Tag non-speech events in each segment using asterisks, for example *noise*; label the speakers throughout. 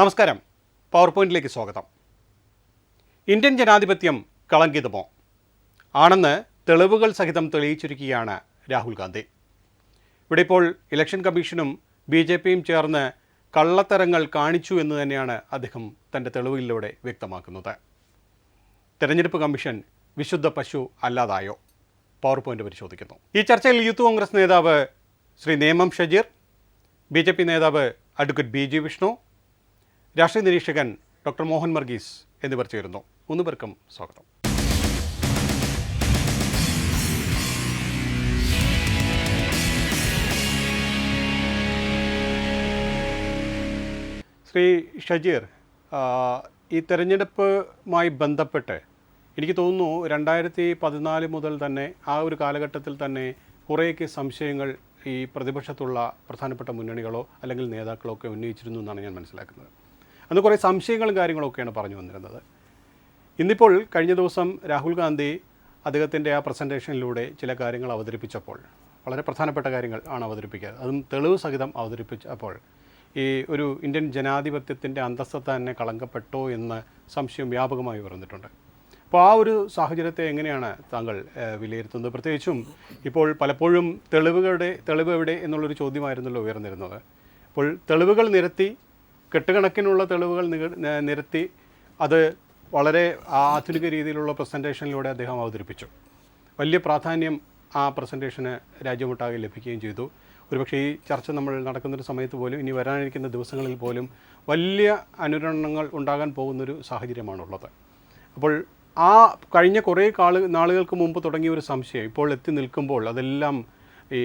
Speaker 1: നമസ്കാരം പവർ പോയിന്റിലേക്ക് സ്വാഗതം ഇന്ത്യൻ ജനാധിപത്യം കളങ്കിതമോ ആണെന്ന് തെളിവുകൾ സഹിതം തെളിയിച്ചിരിക്കുകയാണ് രാഹുൽ ഗാന്ധി ഇവിടെ ഇപ്പോൾ ഇലക്ഷൻ കമ്മീഷനും ബി ജെ പിയും ചേർന്ന് കള്ളത്തരങ്ങൾ കാണിച്ചു എന്ന് തന്നെയാണ് അദ്ദേഹം തൻ്റെ തെളിവുകളിലൂടെ വ്യക്തമാക്കുന്നത് തെരഞ്ഞെടുപ്പ് കമ്മീഷൻ വിശുദ്ധ പശു അല്ലാതായോ പവർ പോയിന്റ് പരിശോധിക്കുന്നു ഈ ചർച്ചയിൽ യൂത്ത് കോൺഗ്രസ് നേതാവ് ശ്രീ നേമം ഷജീർ ബി നേതാവ് അഡ്വക്കേറ്റ് ബി ജി വിഷ്ണു രാഷ്ട്രീയ നിരീക്ഷകൻ ഡോക്ടർ മോഹൻ വർഗീസ് എന്നിവർ ചേരുന്നു മൂന്ന് പേർക്കും സ്വാഗതം ശ്രീ ഷജീർ ഈ തെരഞ്ഞെടുപ്പുമായി ബന്ധപ്പെട്ട് എനിക്ക് തോന്നുന്നു രണ്ടായിരത്തി പതിനാല് മുതൽ തന്നെ ആ ഒരു കാലഘട്ടത്തിൽ തന്നെ കുറേയൊക്കെ സംശയങ്ങൾ ഈ പ്രതിപക്ഷത്തുള്ള പ്രധാനപ്പെട്ട മുന്നണികളോ അല്ലെങ്കിൽ നേതാക്കളോ ഒക്കെ ഉന്നയിച്ചിരുന്നു എന്നാണ് ഞാൻ മനസ്സിലാക്കുന്നത് അന്ന് കുറേ സംശയങ്ങളും കാര്യങ്ങളൊക്കെയാണ് പറഞ്ഞു വന്നിരുന്നത് ഇന്നിപ്പോൾ കഴിഞ്ഞ ദിവസം രാഹുൽ ഗാന്ധി അദ്ദേഹത്തിൻ്റെ ആ പ്രസൻറ്റേഷനിലൂടെ ചില കാര്യങ്ങൾ അവതരിപ്പിച്ചപ്പോൾ വളരെ പ്രധാനപ്പെട്ട കാര്യങ്ങൾ ആണ് അവതരിപ്പിക്കുക അതും തെളിവ് സഹിതം അവതരിപ്പിച്ചപ്പോൾ ഈ ഒരു ഇന്ത്യൻ ജനാധിപത്യത്തിൻ്റെ അന്തസ്സത്ത തന്നെ കളങ്കപ്പെട്ടോ എന്ന് സംശയം വ്യാപകമായി പറഞ്ഞിട്ടുണ്ട് അപ്പോൾ ആ ഒരു സാഹചര്യത്തെ എങ്ങനെയാണ് താങ്കൾ വിലയിരുത്തുന്നത് പ്രത്യേകിച്ചും ഇപ്പോൾ പലപ്പോഴും തെളിവുകളുടെ തെളിവ് എവിടെ എന്നുള്ളൊരു ചോദ്യമായിരുന്നല്ലോ ഉയർന്നിരുന്നത് അപ്പോൾ തെളിവുകൾ നിരത്തി കെട്ടുകണക്കിനുള്ള തെളിവുകൾ നിരത്തി അത് വളരെ ആധുനിക രീതിയിലുള്ള പ്രസൻറ്റേഷനിലൂടെ അദ്ദേഹം അവതരിപ്പിച്ചു വലിയ പ്രാധാന്യം ആ പ്രസൻറ്റേഷന് രാജ്യമൊട്ടാകെ ലഭിക്കുകയും ചെയ്തു ഒരുപക്ഷെ ഈ ചർച്ച നമ്മൾ നടക്കുന്നൊരു സമയത്ത് പോലും ഇനി വരാനിരിക്കുന്ന ദിവസങ്ങളിൽ പോലും വലിയ അനുരണങ്ങൾ ഉണ്ടാകാൻ പോകുന്നൊരു സാഹചര്യമാണുള്ളത് അപ്പോൾ ആ കഴിഞ്ഞ കുറേ കാള് നാളുകൾക്ക് മുമ്പ് തുടങ്ങിയ ഒരു സംശയം ഇപ്പോൾ എത്തി നിൽക്കുമ്പോൾ അതെല്ലാം ഈ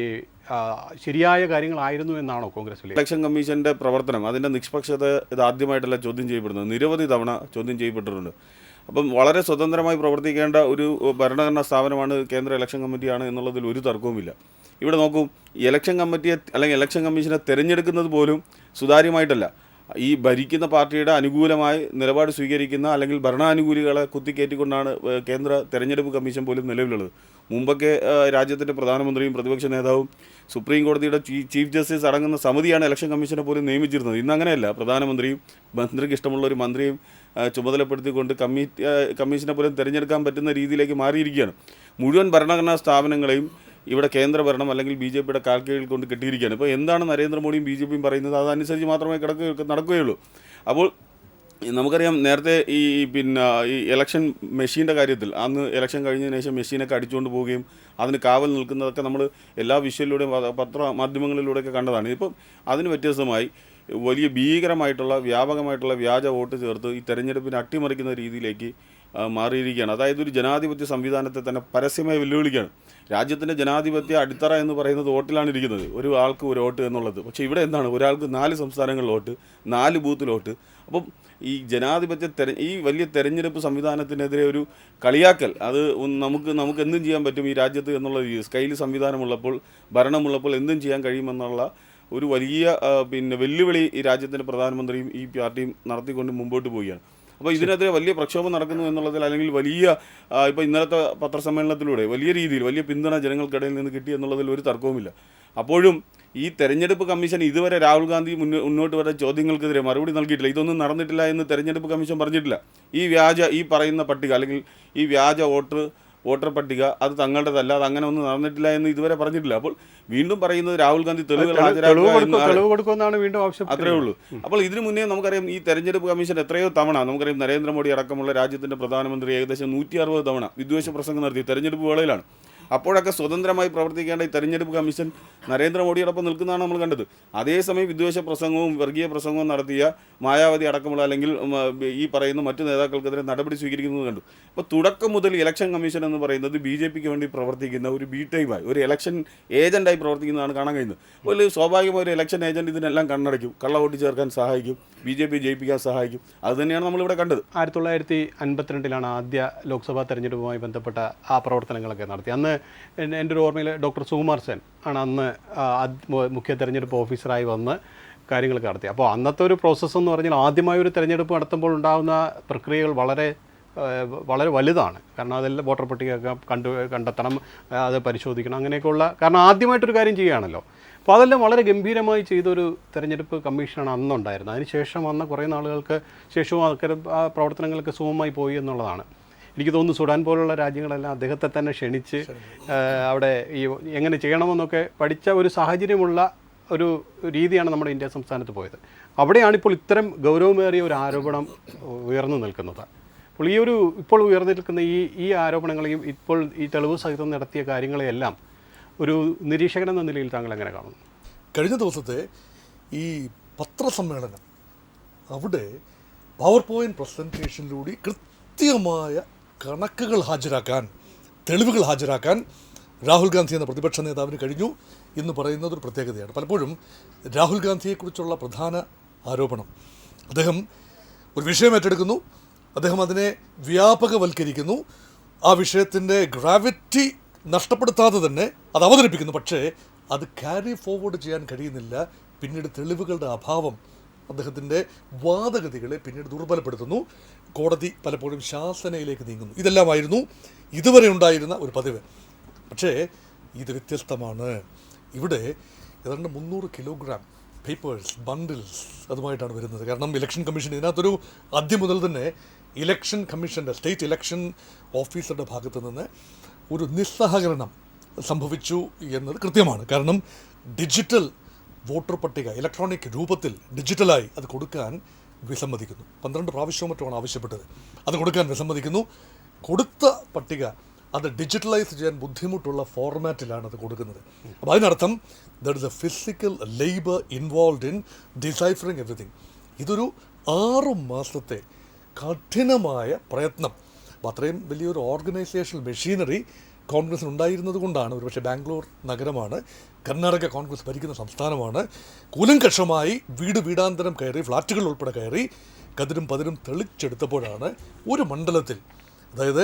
Speaker 1: ശരിയായ കാര്യങ്ങളായിരുന്നു എന്നാണോ കോൺഗ്രസ്
Speaker 2: ഇലക്ഷൻ കമ്മീഷന്റെ പ്രവർത്തനം അതിന്റെ നിഷ്പക്ഷത ഇത് ആദ്യമായിട്ടല്ല ചോദ്യം ചെയ്യപ്പെടുന്നത് നിരവധി തവണ ചോദ്യം ചെയ്യപ്പെട്ടിട്ടുണ്ട് അപ്പം വളരെ സ്വതന്ത്രമായി പ്രവർത്തിക്കേണ്ട ഒരു ഭരണഘടനാ സ്ഥാപനമാണ് കേന്ദ്ര ഇലക്ഷൻ കമ്മിറ്റിയാണ് എന്നുള്ളതിൽ ഒരു തർക്കവുമില്ല ഇവിടെ നോക്കൂ ഇലക്ഷൻ കമ്മിറ്റിയെ അല്ലെങ്കിൽ ഇലക്ഷൻ കമ്മീഷനെ തിരഞ്ഞെടുക്കുന്നത് പോലും സുതാര്യമായിട്ടല്ല ഈ ഭരിക്കുന്ന പാർട്ടിയുടെ അനുകൂലമായി നിലപാട് സ്വീകരിക്കുന്ന അല്ലെങ്കിൽ ഭരണാനുകൂലികളെ കുത്തിക്കേറ്റിക്കൊണ്ടാണ് കേന്ദ്ര തെരഞ്ഞെടുപ്പ് കമ്മീഷൻ പോലും നിലവിലുള്ളത് മുമ്പൊക്കെ രാജ്യത്തിൻ്റെ പ്രധാനമന്ത്രിയും പ്രതിപക്ഷ നേതാവും സുപ്രീം കോടതിയുടെ ചീഫ് ജസ്റ്റിസ് അടങ്ങുന്ന സമിതിയാണ് ഇലക്ഷൻ കമ്മീഷനെ പോലും നിയമിച്ചിരുന്നത് ഇന്ന് അങ്ങനെയല്ല പ്രധാനമന്ത്രിയും മന്ത്രിക്ക് ഇഷ്ടമുള്ള ഒരു മന്ത്രിയും ചുമതലപ്പെടുത്തിക്കൊണ്ട് കമ്മിറ്റി കമ്മീഷനെ പോലും തിരഞ്ഞെടുക്കാൻ പറ്റുന്ന രീതിയിലേക്ക് മാറിയിരിക്കുകയാണ് മുഴുവൻ ഭരണഘടനാ സ്ഥാപനങ്ങളെയും ഇവിടെ കേന്ദ്രഭരണം അല്ലെങ്കിൽ ബി ജെ പിയുടെ കാൽക്കീഴിൽ കൊണ്ട് കെട്ടിയിരിക്കുകയാണ് ഇപ്പോൾ എന്താണ് നരേന്ദ്രമോദിയും ബി ജെ പിയും പറയുന്നത് അതനുസരിച്ച് മാത്രമേ കിടക്കുക നടക്കുകയുള്ളൂ അപ്പോൾ നമുക്കറിയാം നേരത്തെ ഈ പിന്നെ ഈ ഇലക്ഷൻ മെഷീൻ്റെ കാര്യത്തിൽ അന്ന് ഇലക്ഷൻ കഴിഞ്ഞതിന് ശേഷം മെഷീനൊക്കെ അടിച്ചുകൊണ്ട് പോവുകയും അതിന് കാവൽ നിൽക്കുന്നതൊക്കെ നമ്മൾ എല്ലാ വിഷ്വലിലൂടെയും പത്ര മാധ്യമങ്ങളിലൂടെയൊക്കെ കണ്ടതാണ് ഇപ്പം അതിന് വ്യത്യസ്തമായി വലിയ ഭീകരമായിട്ടുള്ള വ്യാപകമായിട്ടുള്ള വ്യാജ വോട്ട് ചേർത്ത് ഈ തെരഞ്ഞെടുപ്പിനെ അട്ടിമറിക്കുന്ന രീതിയിലേക്ക് മാറിയിരിക്കുകയാണ് അതായത് ഒരു ജനാധിപത്യ സംവിധാനത്തെ തന്നെ പരസ്യമായി വെല്ലുവിളിക്കുകയാണ് രാജ്യത്തിൻ്റെ ജനാധിപത്യ അടിത്തറ എന്ന് പറയുന്നത് വോട്ടിലാണ് ഇരിക്കുന്നത് ഒരു ആൾക്ക് ഒരു വോട്ട് എന്നുള്ളത് പക്ഷേ ഇവിടെ എന്താണ് ഒരാൾക്ക് നാല് സംസ്ഥാനങ്ങളിൽ വോട്ട് നാല് ബൂത്തിൽ വോട്ട് അപ്പം ഈ ജനാധിപത്യ തെര ഈ വലിയ തെരഞ്ഞെടുപ്പ് സംവിധാനത്തിനെതിരെ ഒരു കളിയാക്കൽ അത് നമുക്ക് നമുക്ക് എന്തും ചെയ്യാൻ പറ്റും ഈ രാജ്യത്ത് എന്നുള്ള രീതി സ്കൈൽ സംവിധാനമുള്ളപ്പോൾ ഭരണമുള്ളപ്പോൾ എന്തും ചെയ്യാൻ കഴിയുമെന്നുള്ള ഒരു വലിയ പിന്നെ വെല്ലുവിളി ഈ രാജ്യത്തിൻ്റെ പ്രധാനമന്ത്രിയും ഈ പാർട്ടിയും നടത്തിക്കൊണ്ട് മുമ്പോട്ട് പോവുകയാണ് അപ്പോൾ ഇതിനെതിരെ വലിയ പ്രക്ഷോഭം നടക്കുന്നു എന്നുള്ളതിൽ അല്ലെങ്കിൽ വലിയ ഇപ്പോൾ ഇന്നലത്തെ പത്രസമ്മേളനത്തിലൂടെ വലിയ രീതിയിൽ വലിയ പിന്തുണ ജനങ്ങൾക്കിടയിൽ നിന്ന് കിട്ടി എന്നുള്ളതിൽ ഒരു തർക്കവുമില്ല അപ്പോഴും ഈ തെരഞ്ഞെടുപ്പ് കമ്മീഷൻ ഇതുവരെ രാഹുൽ ഗാന്ധി മുന്നോട്ട് വരുന്ന ചോദ്യങ്ങൾക്കെതിരെ മറുപടി നൽകിയിട്ടില്ല ഇതൊന്നും നടന്നിട്ടില്ല എന്ന് തെരഞ്ഞെടുപ്പ് കമ്മീഷൻ പറഞ്ഞിട്ടില്ല ഈ വ്യാജ ഈ പറയുന്ന പട്ടിക അല്ലെങ്കിൽ ഈ വ്യാജ വോട്ടർ വോട്ടർ പട്ടിക അത് തങ്ങളുടേതല്ല അത് അങ്ങനെ ഒന്നും നടന്നിട്ടില്ല എന്ന് ഇതുവരെ പറഞ്ഞിട്ടില്ല അപ്പോൾ വീണ്ടും പറയുന്നത് രാഹുൽ ഗാന്ധി തെളിവ്
Speaker 1: ഹാജരാക്കുമെന്നാണ് വീണ്ടും ആവശ്യം
Speaker 2: അത്രേ ഉള്ളൂ അപ്പോൾ ഇതിനു മുന്നേ നമുക്കറിയാം ഈ തെരഞ്ഞെടുപ്പ് കമ്മീഷൻ എത്രയോ തവണ നമുക്കറിയാം നരേന്ദ്രമോദി അടക്കമുള്ള രാജ്യത്തിന്റെ പ്രധാനമന്ത്രി ഏകദേശം നൂറ്റി അറുപത് തവണ വിദ്വേഷ പ്രസംഗം നടത്തി തെരഞ്ഞെടുപ്പ് വേളയിലാണ് അപ്പോഴൊക്കെ സ്വതന്ത്രമായി പ്രവർത്തിക്കേണ്ട ഈ തെരഞ്ഞെടുപ്പ് കമ്മീഷൻ നരേന്ദ്രമോദിയോടൊപ്പം നിൽക്കുന്നതാണ് നമ്മൾ കണ്ടത് അതേസമയം വിദ്വേഷ പ്രസംഗവും വർഗീയ പ്രസംഗവും നടത്തിയ മായാവതി അടക്കമുള്ള അല്ലെങ്കിൽ ഈ പറയുന്ന മറ്റു നേതാക്കൾക്കെതിരെ നടപടി സ്വീകരിക്കുന്നത് കണ്ടു അപ്പോൾ തുടക്കം മുതൽ ഇലക്ഷൻ കമ്മീഷൻ എന്ന് പറയുന്നത് ബി ജെ പിക്ക് വേണ്ടി പ്രവർത്തിക്കുന്ന ഒരു ബി ടൈമായി ഒരു ഇലക്ഷൻ ഏജൻ്റായി പ്രവർത്തിക്കുന്നതാണ് കാണാൻ കഴിയുന്നത് വലിയ സ്വാഭാവികമായ ഒരു ഇലക്ഷൻ ഏജൻറ്റ് ഇതിനെല്ലാം കണ്ണടയ്ക്കും കള്ള വോട്ട് ചേർക്കാൻ സഹായിക്കും ബി ജെ പി ജയിപ്പിക്കാൻ സഹായിക്കും അത് തന്നെയാണ് നമ്മളിവിടെ കണ്ടത്
Speaker 1: ആയിരത്തി തൊള്ളായിരത്തി അൻപത്തിരണ്ടിലാണ് ആദ്യ ലോക്സഭാ തെരഞ്ഞെടുപ്പുമായി ബന്ധപ്പെട്ട ആ പ്രവർത്തനങ്ങളൊക്കെ നടത്തി അന്ന് എൻ്റെ ഒരു ഓർമ്മയിൽ ഡോക്ടർ സുകുമാർ സെൻ ആണ് അന്ന് മുഖ്യ തെരഞ്ഞെടുപ്പ് ഓഫീസറായി വന്ന് കാര്യങ്ങൾ നടത്തി അപ്പോൾ അന്നത്തെ ഒരു പ്രോസസ്സ് എന്ന് പറഞ്ഞാൽ ആദ്യമായ ഒരു തിരഞ്ഞെടുപ്പ് നടത്തുമ്പോൾ ഉണ്ടാകുന്ന പ്രക്രിയകൾ വളരെ വളരെ വലുതാണ് കാരണം അതെല്ലാം വോട്ടർ പട്ടികയൊക്കെ കണ്ടു കണ്ടെത്തണം അത് പരിശോധിക്കണം അങ്ങനെയൊക്കെയുള്ള കാരണം ആദ്യമായിട്ടൊരു കാര്യം ചെയ്യുകയാണല്ലോ അപ്പോൾ അതെല്ലാം വളരെ ഗംഭീരമായി ചെയ്തൊരു തെരഞ്ഞെടുപ്പ് കമ്മീഷനാണ് അന്നുണ്ടായിരുന്നത് അതിനുശേഷം വന്ന കുറേ നാളുകൾക്ക് ശേഷവും ആ പ്രവർത്തനങ്ങൾക്ക് സുഖമായി പോയി എന്നുള്ളതാണ് എനിക്ക് തോന്നുന്നു സുഡാൻ പോലുള്ള രാജ്യങ്ങളെല്ലാം അദ്ദേഹത്തെ തന്നെ ക്ഷണിച്ച് അവിടെ ഈ എങ്ങനെ ചെയ്യണമെന്നൊക്കെ പഠിച്ച ഒരു സാഹചര്യമുള്ള ഒരു രീതിയാണ് നമ്മുടെ ഇന്ത്യ സംസ്ഥാനത്ത് പോയത് അവിടെയാണിപ്പോൾ ഇത്തരം ഗൗരവമേറിയ ഒരു ആരോപണം ഉയർന്നു നിൽക്കുന്നത് അപ്പോൾ ഈ ഒരു ഇപ്പോൾ ഉയർന്നു നിൽക്കുന്ന ഈ ഈ ആരോപണങ്ങളെയും ഇപ്പോൾ ഈ തെളിവ് സഹിതം നടത്തിയ കാര്യങ്ങളെയെല്ലാം ഒരു നിരീക്ഷകൻ എന്ന നിലയിൽ താങ്കൾ എങ്ങനെ കാണുന്നു
Speaker 3: കഴിഞ്ഞ ദിവസത്തെ ഈ പത്രസമ്മേളനം അവിടെ പവർ പോയിന്റ് പ്രസൻറ്റേഷനിലൂടെ കൃത്യമായ കണക്കുകൾ ഹാജരാക്കാൻ തെളിവുകൾ ഹാജരാക്കാൻ രാഹുൽ ഗാന്ധി എന്ന പ്രതിപക്ഷ നേതാവിന് കഴിഞ്ഞു എന്ന് പറയുന്നത് ഒരു പ്രത്യേകതയാണ് പലപ്പോഴും രാഹുൽ ഗാന്ധിയെക്കുറിച്ചുള്ള പ്രധാന ആരോപണം അദ്ദേഹം ഒരു വിഷയം ഏറ്റെടുക്കുന്നു അദ്ദേഹം അതിനെ വ്യാപകവൽക്കരിക്കുന്നു ആ വിഷയത്തിൻ്റെ ഗ്രാവിറ്റി നഷ്ടപ്പെടുത്താതെ തന്നെ അത് അവതരിപ്പിക്കുന്നു പക്ഷേ അത് ക്യാരി ഫോർവേഡ് ചെയ്യാൻ കഴിയുന്നില്ല പിന്നീട് തെളിവുകളുടെ അഭാവം അദ്ദേഹത്തിൻ്റെ വാദഗതികളെ പിന്നീട് ദുർബലപ്പെടുത്തുന്നു കോടതി പലപ്പോഴും ശാസനയിലേക്ക് നീങ്ങുന്നു ഇതെല്ലാമായിരുന്നു ഇതുവരെ ഉണ്ടായിരുന്ന ഒരു പതിവ് പക്ഷേ ഇത് വ്യത്യസ്തമാണ് ഇവിടെ ഏതാണ്ട് മുന്നൂറ് കിലോഗ്രാം പേപ്പേഴ്സ് ബണ്ടിൽസ് അതുമായിട്ടാണ് വരുന്നത് കാരണം ഇലക്ഷൻ കമ്മീഷൻ ഇതിനകത്തൊരു ആദ്യം മുതൽ തന്നെ ഇലക്ഷൻ കമ്മീഷൻ്റെ സ്റ്റേറ്റ് ഇലക്ഷൻ ഓഫീസറുടെ ഭാഗത്ത് നിന്ന് ഒരു നിസ്സഹകരണം സംഭവിച്ചു എന്നത് കൃത്യമാണ് കാരണം ഡിജിറ്റൽ വോട്ടർ പട്ടിക ഇലക്ട്രോണിക് രൂപത്തിൽ ഡിജിറ്റലായി അത് കൊടുക്കാൻ വിസമ്മതിക്കുന്നു പന്ത്രണ്ട് പ്രാവശ്യവും മറ്റുമാണ് ആവശ്യപ്പെട്ടത് അത് കൊടുക്കാൻ വിസമ്മതിക്കുന്നു കൊടുത്ത പട്ടിക അത് ഡിജിറ്റലൈസ് ചെയ്യാൻ ബുദ്ധിമുട്ടുള്ള ഫോർമാറ്റിലാണ് അത് കൊടുക്കുന്നത് അപ്പോൾ അതിനർത്ഥം there is a physical labour involve in deciphering everything ഇതൊരു ആറു മാസത്തെ കഠിനമായ പ്രയത്നം അപ്പോൾ അത്രയും വലിയൊരു ഓർഗനൈസേഷണൽ മെഷീനറി കോൺഗ്രസിന് ഉണ്ടായിരുന്നത് കൊണ്ടാണ് ഒരുപക്ഷെ ബാംഗ്ലൂർ നഗരമാണ് കർണാടക കോൺഗ്രസ് ഭരിക്കുന്ന സംസ്ഥാനമാണ് കൂലങ്കഷമായി വീട് വീടാന്തരം കയറി ഫ്ലാറ്റുകൾ ഉൾപ്പെടെ കയറി കതിരും പതിരും തെളിച്ചെടുത്തപ്പോഴാണ് ഒരു മണ്ഡലത്തിൽ അതായത്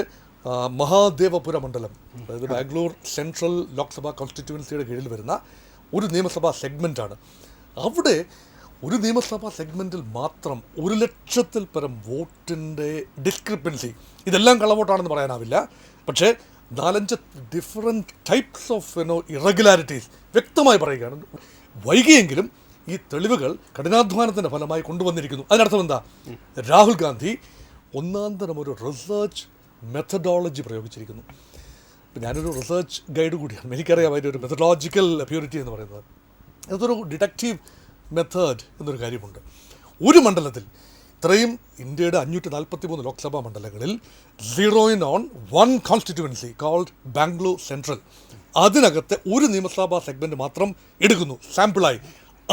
Speaker 3: മഹാദേവപുര മണ്ഡലം അതായത് ബാംഗ്ലൂർ സെൻട്രൽ ലോക്സഭാ കോൺസ്റ്റിറ്റ്യുവൻസിയുടെ കീഴിൽ വരുന്ന ഒരു നിയമസഭാ സെഗ്മെൻറ്റാണ് അവിടെ ഒരു നിയമസഭാ സെഗ്മെൻറ്റിൽ മാത്രം ഒരു ലക്ഷത്തിൽ പരം വോട്ടിൻ്റെ ഡിസ്ക്രിപ്പൻസി ഇതെല്ലാം കള്ളവോട്ടാണെന്ന് പറയാനാവില്ല പക്ഷേ നാലഞ്ച് different types of you know irregularities വ്യക്തമായി പറയുകയാണ് വൈകിയെങ്കിലും ഈ തെളിവുകൾ കഠിനാധ്വാനത്തിൻ്റെ ഫലമായി കൊണ്ടുവന്നിരിക്കുന്നു അതിനർത്ഥം എന്താ രാഹുൽ ഗാന്ധി ഒന്നാം തരം ഒരു റിസർച്ച് മെത്തഡോളജി പ്രയോഗിച്ചിരിക്കുന്നു ഇപ്പം ഞാനൊരു റിസർച്ച് ഗൈഡ് കൂടിയാണ് എനിക്കറിയാം അതിൻ്റെ ഒരു മെത്തഡോളജിക്കൽ പ്യൂരിറ്റി എന്ന് പറയുന്നത് അതൊരു ഡിറ്റക്റ്റീവ് മെത്തേഡ് എന്നൊരു കാര്യമുണ്ട് ഒരു മണ്ഡലത്തിൽ ഇത്രയും ഇന്ത്യയുടെ അഞ്ഞൂറ്റി നാൽപ്പത്തി മൂന്ന് ലോക്സഭാ മണ്ഡലങ്ങളിൽ zero in on one constituency called Bangalore central അതിനകത്തെ ഒരു നിയമസഭാ സെഗ്മെൻറ്റ് മാത്രം എടുക്കുന്നു സാമ്പിളായി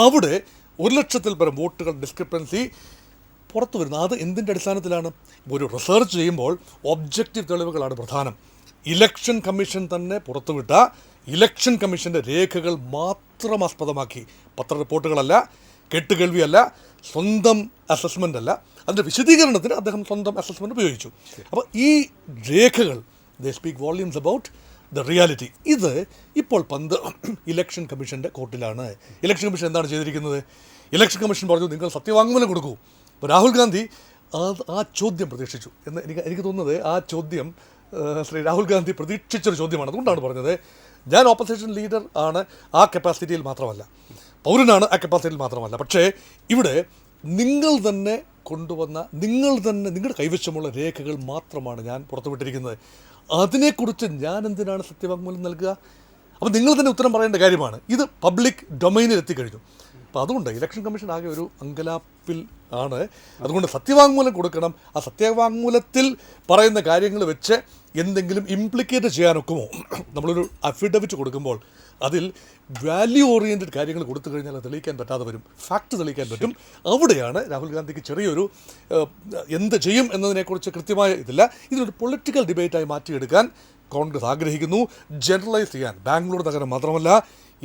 Speaker 3: അവിടെ ഒരു ലക്ഷത്തിൽ പരം വോട്ടുകൾ ഡിസ്ക്രിപ്പൻസി പുറത്തു വരുന്നത് അത് എന്തിൻ്റെ അടിസ്ഥാനത്തിലാണ് ഒരു റിസർച്ച് ചെയ്യുമ്പോൾ ഒബ്ജക്റ്റീവ് തെളിവുകളാണ് പ്രധാനം ഇലക്ഷൻ കമ്മീഷൻ തന്നെ പുറത്തുവിട്ട ഇലക്ഷൻ കമ്മീഷൻ്റെ രേഖകൾ മാത്രം ആസ്പദമാക്കി പത്ര റിപ്പോർട്ടുകളല്ല കെട്ടുകേൾവിയല്ല സ്വന്തം അസസ്മെൻ്റ് അല്ല അതിൻ്റെ വിശദീകരണത്തിന് അദ്ദേഹം സ്വന്തം അസസ്മെൻ്റ് ഉപയോഗിച്ചു അപ്പോൾ ഈ രേഖകൾ they speak volumes about the reality ഇത് ഇപ്പോൾ പന്ത് ഇലക്ഷൻ കമ്മീഷൻ്റെ കോർട്ടിലാണ് ഇലക്ഷൻ കമ്മീഷൻ എന്താണ് ചെയ്തിരിക്കുന്നത് ഇലക്ഷൻ കമ്മീഷൻ പറഞ്ഞു നിങ്ങൾ സത്യവാങ്മൂലം കൊടുക്കൂ അപ്പോൾ രാഹുൽ ഗാന്ധി ആ ചോദ്യം പ്രതീക്ഷിച്ചു എന്ന് എനിക്ക് എനിക്ക് തോന്നുന്നത് ആ ചോദ്യം ശ്രീ രാഹുൽ ഗാന്ധി പ്രതീക്ഷിച്ചൊരു ചോദ്യമാണ് അതുകൊണ്ടാണ് പറഞ്ഞത് ഞാൻ ഓപ്പോസിഷൻ ലീഡർ ആണ് ആ കപ്പാസിറ്റിയിൽ മാത്രമല്ല പൗരനാണ് ആ കപ്പാസിറ്റിയിൽ മാത്രമല്ല പക്ഷേ ഇവിടെ നിങ്ങൾ തന്നെ കൊണ്ടുവന്ന നിങ്ങൾ തന്നെ നിങ്ങളുടെ കൈവശമുള്ള രേഖകൾ മാത്രമാണ് ഞാൻ പുറത്തുവിട്ടിരിക്കുന്നത് അതിനെക്കുറിച്ച് ഞാൻ എന്തിനാണ് സത്യവാങ്മൂലം നൽകുക അപ്പോൾ നിങ്ങൾ തന്നെ ഉത്തരം പറയേണ്ട കാര്യമാണ് ഇത് പബ്ലിക് ഡൊമൈനിൽ എത്തിക്കഴിഞ്ഞു അപ്പോൾ അതുകൊണ്ട് ഇലക്ഷൻ കമ്മീഷൻ ആകെ ഒരു അങ്കലാപ്പിൽ ആണ് അതുകൊണ്ട് സത്യവാങ്മൂലം കൊടുക്കണം ആ സത്യവാങ്മൂലത്തിൽ പറയുന്ന കാര്യങ്ങൾ വെച്ച് എന്തെങ്കിലും ഇംപ്ലിക്കേറ്റ് ചെയ്യാനൊക്കുമോ നമ്മളൊരു അഫിഡവിറ്റ് കൊടുക്കുമ്പോൾ അതിൽ വാല്യൂ ഓറിയൻറ്റഡ് കാര്യങ്ങൾ കൊടുത്തു കഴിഞ്ഞാൽ അത് തെളിയിക്കാൻ പറ്റാതെ വരും ഫാക്റ്റ് തെളിയിക്കാൻ പറ്റും അവിടെയാണ് രാഹുൽ ഗാന്ധിക്ക് ചെറിയൊരു എന്ത് ചെയ്യും എന്നതിനെക്കുറിച്ച് കൃത്യമായ ഇതില്ല ഇതിനൊരു പൊളിറ്റിക്കൽ ഡിബേറ്റായി മാറ്റിയെടുക്കാൻ കോൺഗ്രസ് ആഗ്രഹിക്കുന്നു ജനറലൈസ് ചെയ്യാൻ ബാംഗ്ലൂർ നഗരം മാത്രമല്ല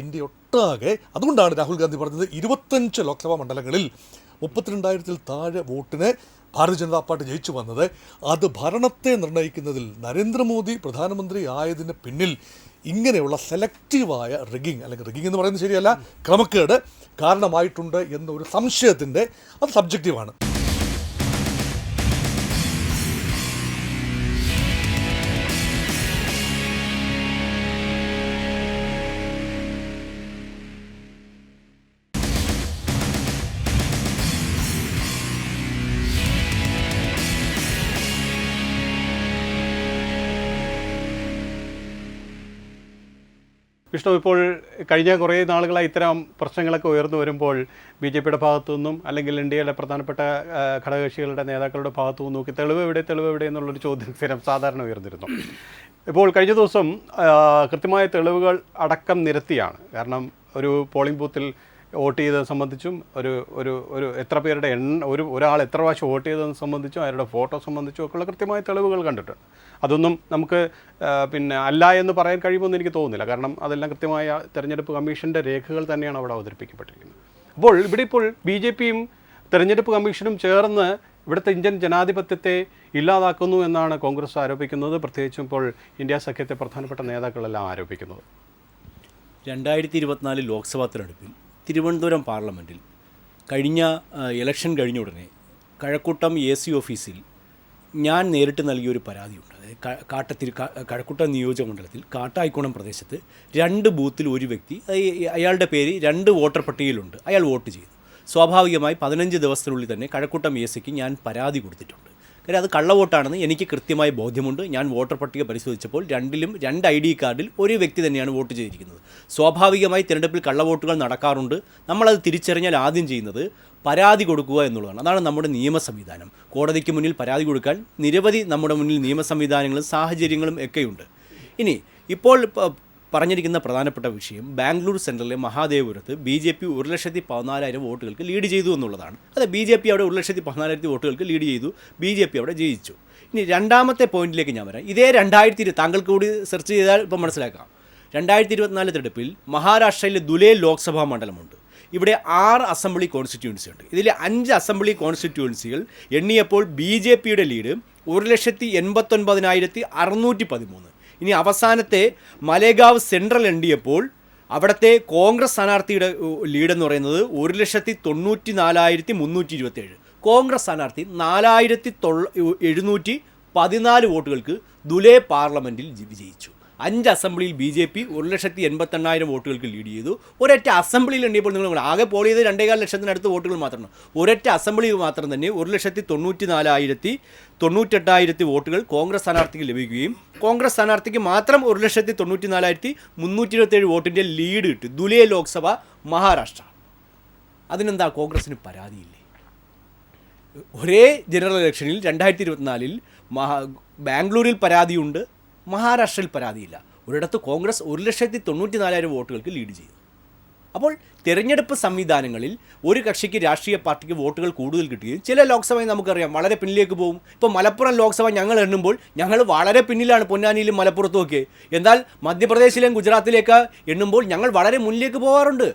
Speaker 3: ഇന്ത്യ ഒട്ടാകെ അതുകൊണ്ടാണ് രാഹുൽ ഗാന്ധി പറഞ്ഞത് ഇരുപത്തഞ്ച് ലോക്സഭാ മണ്ഡലങ്ങളിൽ മുപ്പത്തിരണ്ടായിരത്തിൽ താഴെ വോട്ടിന് ഭാരതീയ ജനതാ പാർട്ടി ജയിച്ചു വന്നത് അത് ഭരണത്തെ നിർണ്ണയിക്കുന്നതിൽ നരേന്ദ്രമോദി പ്രധാനമന്ത്രി ആയതിന് പിന്നിൽ ഇങ്ങനെയുള്ള സെലക്റ്റീവായ റിഗിങ് അല്ലെങ്കിൽ റിഗിങ് എന്ന് പറയുന്നത് ശരിയല്ല ക്രമക്കേട് കാരണമായിട്ടുണ്ട് എന്നൊരു സംശയത്തിൻ്റെ അത് സബ്ജക്റ്റീവാണ്
Speaker 1: വിഷ്ണു ഇപ്പോൾ കഴിഞ്ഞ കുറേ നാളുകളായി ഇത്തരം പ്രശ്നങ്ങളൊക്കെ ഉയർന്നു വരുമ്പോൾ ബി ജെ പിയുടെ ഭാഗത്തുനിന്നും അല്ലെങ്കിൽ ഇന്ത്യയുടെ പ്രധാനപ്പെട്ട ഘടകകക്ഷികളുടെ നേതാക്കളുടെ ഭാഗത്തു നിന്നും നോക്കി തെളിവ് എവിടെ തെളിവ് എവിടെ എന്നുള്ളൊരു ചോദ്യം *laughs* സ്ഥിരം സാധാരണ ഉയർന്നിരുന്നു ഇപ്പോൾ കഴിഞ്ഞ ദിവസം കൃത്യമായ തെളിവുകൾ അടക്കം നിരത്തിയാണ് കാരണം ഒരു പോളിംഗ് ബൂത്തിൽ വോട്ട് ചെയ്തത് സംബന്ധിച്ചും ഒരു ഒരു ഒരു എത്ര പേരുടെ എണ്ണ ഒരു ഒരാൾ എത്ര പ്രാവശ്യം വോട്ട് ചെയ്തതെന്ന് സംബന്ധിച്ചും അവരുടെ ഫോട്ടോ സംബന്ധിച്ചും ഒക്കെയുള്ള കൃത്യമായ തെളിവുകൾ കണ്ടിട്ടുണ്ട് അതൊന്നും നമുക്ക് പിന്നെ അല്ല എന്ന് പറയാൻ കഴിയുമെന്ന് എനിക്ക് തോന്നുന്നില്ല കാരണം അതെല്ലാം കൃത്യമായ തെരഞ്ഞെടുപ്പ് കമ്മീഷൻ്റെ രേഖകൾ തന്നെയാണ് അവിടെ അവതരിപ്പിക്കപ്പെട്ടിരിക്കുന്നത് അപ്പോൾ ഇവിടെ ഇപ്പോൾ ബി ജെ പിയും തെരഞ്ഞെടുപ്പ് കമ്മീഷനും ചേർന്ന് ഇവിടുത്തെ ഇന്ത്യൻ ജനാധിപത്യത്തെ ഇല്ലാതാക്കുന്നു എന്നാണ് കോൺഗ്രസ് ആരോപിക്കുന്നത് പ്രത്യേകിച്ചും ഇപ്പോൾ ഇന്ത്യ സഖ്യത്തെ പ്രധാനപ്പെട്ട നേതാക്കളെല്ലാം ആരോപിക്കുന്നത്
Speaker 4: രണ്ടായിരത്തി ഇരുപത്തിനാല് ലോക്സഭാ തെരഞ്ഞെടുപ്പിൽ തിരുവനന്തപുരം പാർലമെൻറ്റിൽ കഴിഞ്ഞ ഇലക്ഷൻ കഴിഞ്ഞ ഉടനെ കഴക്കൂട്ടം എ സി ഓഫീസിൽ ഞാൻ നേരിട്ട് നൽകിയൊരു പരാതിയുണ്ട് കാട്ടത്തിരി കഴക്കുട്ട നിയോജക മണ്ഡലത്തിൽ കാട്ടായിക്കോണം പ്രദേശത്ത് രണ്ട് ബൂത്തിൽ ഒരു വ്യക്തി അയാളുടെ പേര് രണ്ട് വോട്ടർ പട്ടികയിലുണ്ട് അയാൾ വോട്ട് ചെയ്തു സ്വാഭാവികമായി പതിനഞ്ച് ദിവസത്തിനുള്ളിൽ തന്നെ കഴക്കൂട്ടം എ സിക്ക് ഞാൻ പരാതി കൊടുത്തിട്ടുണ്ട് കാര്യം അത് കള്ളവോട്ടാണെന്ന് എനിക്ക് കൃത്യമായ ബോധ്യമുണ്ട് ഞാൻ വോട്ടർ പട്ടിക പരിശോധിച്ചപ്പോൾ രണ്ടിലും രണ്ട് ഐ ഡി കാർഡിൽ ഒരു വ്യക്തി തന്നെയാണ് വോട്ട് ചെയ്തിരിക്കുന്നത് സ്വാഭാവികമായി തിരഞ്ഞെടുപ്പിൽ കള്ളവോട്ടുകൾ നടക്കാറുണ്ട് നമ്മളത് തിരിച്ചറിഞ്ഞാൽ ആദ്യം ചെയ്യുന്നത് പരാതി കൊടുക്കുക എന്നുള്ളതാണ് അതാണ് നമ്മുടെ നിയമ സംവിധാനം കോടതിക്ക് മുന്നിൽ പരാതി കൊടുക്കാൻ നിരവധി നമ്മുടെ മുന്നിൽ നിയമ സംവിധാനങ്ങളും സാഹചര്യങ്ങളും ഒക്കെയുണ്ട് ഇനി ഇപ്പോൾ പറഞ്ഞിരിക്കുന്ന പ്രധാനപ്പെട്ട വിഷയം ബാംഗ്ലൂർ സെൻട്രലിലെ മഹാദേവപുരത്ത് ബി ജെ പി ഒരു ലക്ഷത്തി പതിനാലായിരം വോട്ടുകൾക്ക് ലീഡ് ചെയ്തു എന്നുള്ളതാണ് അതെ ബി ജെ പി അവിടെ ഒരു ലക്ഷത്തി പതിനാലായിരത്തി വോട്ടുകൾക്ക് ലീഡ് ചെയ്തു ബി ജെ പി അവിടെ ജയിച്ചു ഇനി രണ്ടാമത്തെ പോയിന്റിലേക്ക് ഞാൻ വരാം ഇതേ രണ്ടായിരത്തി ഇരുപത് താങ്കൾക്ക് കൂടി സെർച്ച് ചെയ്താൽ ഇപ്പം മനസ്സിലാക്കാം രണ്ടായിരത്തി ഇരുപത്തിനാല് തെടുപ്പിൽ മഹാരാഷ്ട്രയിലെ ദുലേ ലോക്സഭാ മണ്ഡലമുണ്ട് ഇവിടെ ആറ് അസംബ്ലി കോൺസ്റ്റിറ്റ്യുവൻസി ഉണ്ട് ഇതിൽ അഞ്ച് അസംബ്ലി കോൺസ്റ്റിറ്റ്യുവൻസികൾ എണ്ണിയപ്പോൾ ബി ജെ പിയുടെ ലീഡ് ഒരു ലക്ഷത്തി എൺപത്തൊൻപതിനായിരത്തി അറുന്നൂറ്റി പതിമൂന്ന് ഇനി അവസാനത്തെ മലേഗാവ് സെൻട്രൽ എണ്ണിയപ്പോൾ അവിടുത്തെ കോൺഗ്രസ് സ്ഥാനാർത്ഥിയുടെ ലീഡെന്ന് പറയുന്നത് ഒരു ലക്ഷത്തി തൊണ്ണൂറ്റി നാലായിരത്തി മുന്നൂറ്റി ഇരുപത്തേഴ് കോൺഗ്രസ് സ്ഥാനാർത്ഥി നാലായിരത്തി തൊള്ള എഴുന്നൂറ്റി പതിനാല് വോട്ടുകൾക്ക് ദുലേ പാർലമെൻറ്റിൽ വിജയിച്ചു അഞ്ച് അസംബ്ലിയിൽ ബി ജെ പി ഒരു ലക്ഷത്തി എൺപത്തെണ്ണായിരം വോട്ടുകൾക്ക് ലീഡ് ചെയ്തു ഒരൊറ്റ അസംബ്ലിയിൽ ഉണ്ടെങ്കിൽ എണ്ണിയപ്പോൾ നിങ്ങൾ ആകെ പോൾ ചെയ്ത് രണ്ടേകാല ലക്ഷത്തിനടുത്ത് വോട്ടുകൾ മാത്രമാണ് ഒരൊറ്റ അസംബ്ലിയിൽ മാത്രം തന്നെ ഒരു ലക്ഷത്തി തൊണ്ണൂറ്റി നാലായിരത്തി തൊണ്ണൂറ്റെട്ടായിരത്തി വോട്ടുകൾ കോൺഗ്രസ് സ്ഥാനാർത്ഥിക്ക് ലഭിക്കുകയും കോൺഗ്രസ് സ്ഥാനാർത്ഥിക്ക് മാത്രം ഒരു ലക്ഷത്തി തൊണ്ണൂറ്റി നാലായിരത്തി മുന്നൂറ്റി ഇരുപത്തേഴ് വോട്ടിൻ്റെ ലീഡ് കിട്ടി ദുലേ ലോക്സഭ മഹാരാഷ്ട്ര അതിനെന്താ കോൺഗ്രസിന് പരാതിയില്ലേ ഒരേ ജനറൽ ഇലക്ഷനിൽ രണ്ടായിരത്തി ഇരുപത്തിനാലിൽ മഹാ ബാംഗ്ലൂരിൽ പരാതിയുണ്ട് മഹാരാഷ്ട്രയിൽ പരാതിയില്ല ഒരിടത്ത് കോൺഗ്രസ് ഒരു ലക്ഷത്തി തൊണ്ണൂറ്റി നാലായിരം വോട്ടുകൾക്ക് ലീഡ് ചെയ്തു അപ്പോൾ തെരഞ്ഞെടുപ്പ് സംവിധാനങ്ങളിൽ ഒരു കക്ഷിക്ക് രാഷ്ട്രീയ പാർട്ടിക്ക് വോട്ടുകൾ കൂടുതൽ കിട്ടുകയും ചില ലോക്സഭയും നമുക്കറിയാം വളരെ പിന്നിലേക്ക് പോകും ഇപ്പോൾ മലപ്പുറം ലോക്സഭ ഞങ്ങൾ എണ്ണുമ്പോൾ ഞങ്ങൾ വളരെ പിന്നിലാണ് പൊന്നാനിയിലും മലപ്പുറത്തും ഒക്കെ എന്നാൽ മധ്യപ്രദേശിലെയും ഗുജറാത്തിലേക്ക് എണ്ണുമ്പോൾ ഞങ്ങൾ വളരെ മുന്നിലേക്ക് പോകാറുണ്ട്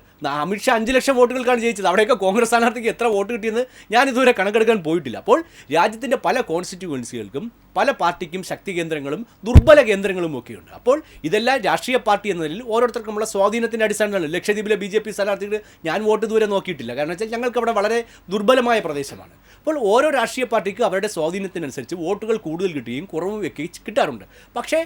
Speaker 4: അമിത്ഷാ അഞ്ച് ലക്ഷം വോട്ടുകൾക്കാണ് ജയിച്ചത് അവിടെയൊക്കെ കോൺഗ്രസ് സ്ഥാനാർത്ഥിക്ക് എത്ര വോട്ട് കിട്ടിയെന്ന് ഞാൻ ഇതുവരെ കണക്കെടുക്കാൻ പോയിട്ടില്ല അപ്പോൾ രാജ്യത്തിൻ്റെ പല കോൺസ്റ്റിറ്റ്യുവൻസികൾക്കും പല പാർട്ടിക്കും ശക്തി കേന്ദ്രങ്ങളും ദുർബല കേന്ദ്രങ്ങളും ഒക്കെയുണ്ട് അപ്പോൾ ഇതെല്ലാം രാഷ്ട്രീയ പാർട്ടി എന്നതിൽ ഓരോരുത്തർക്കുമുള്ള സ്വാധീനത്തിൻ്റെ അടിസ്ഥാനത്തിലാണ് ലക്ഷദ്വീപിലെ ബി ജെ പി സ്ഥാനാർത്ഥി സ്ഥാനാർത്ഥിക്ക് ഞാൻ വോട്ട് ദൂരെ നോക്കിയിട്ടില്ല കാരണം വെച്ചാൽ ഞങ്ങൾക്ക് അവിടെ വളരെ ദുർബലമായ പ്രദേശമാണ് അപ്പോൾ ഓരോ രാഷ്ട്രീയ പാർട്ടിക്കും അവരുടെ സ്വാധീനത്തിനനുസരിച്ച് വോട്ടുകൾ കൂടുതൽ കിട്ടുകയും കുറവ് വെക്കുകയും കിട്ടാറുണ്ട് പക്ഷേ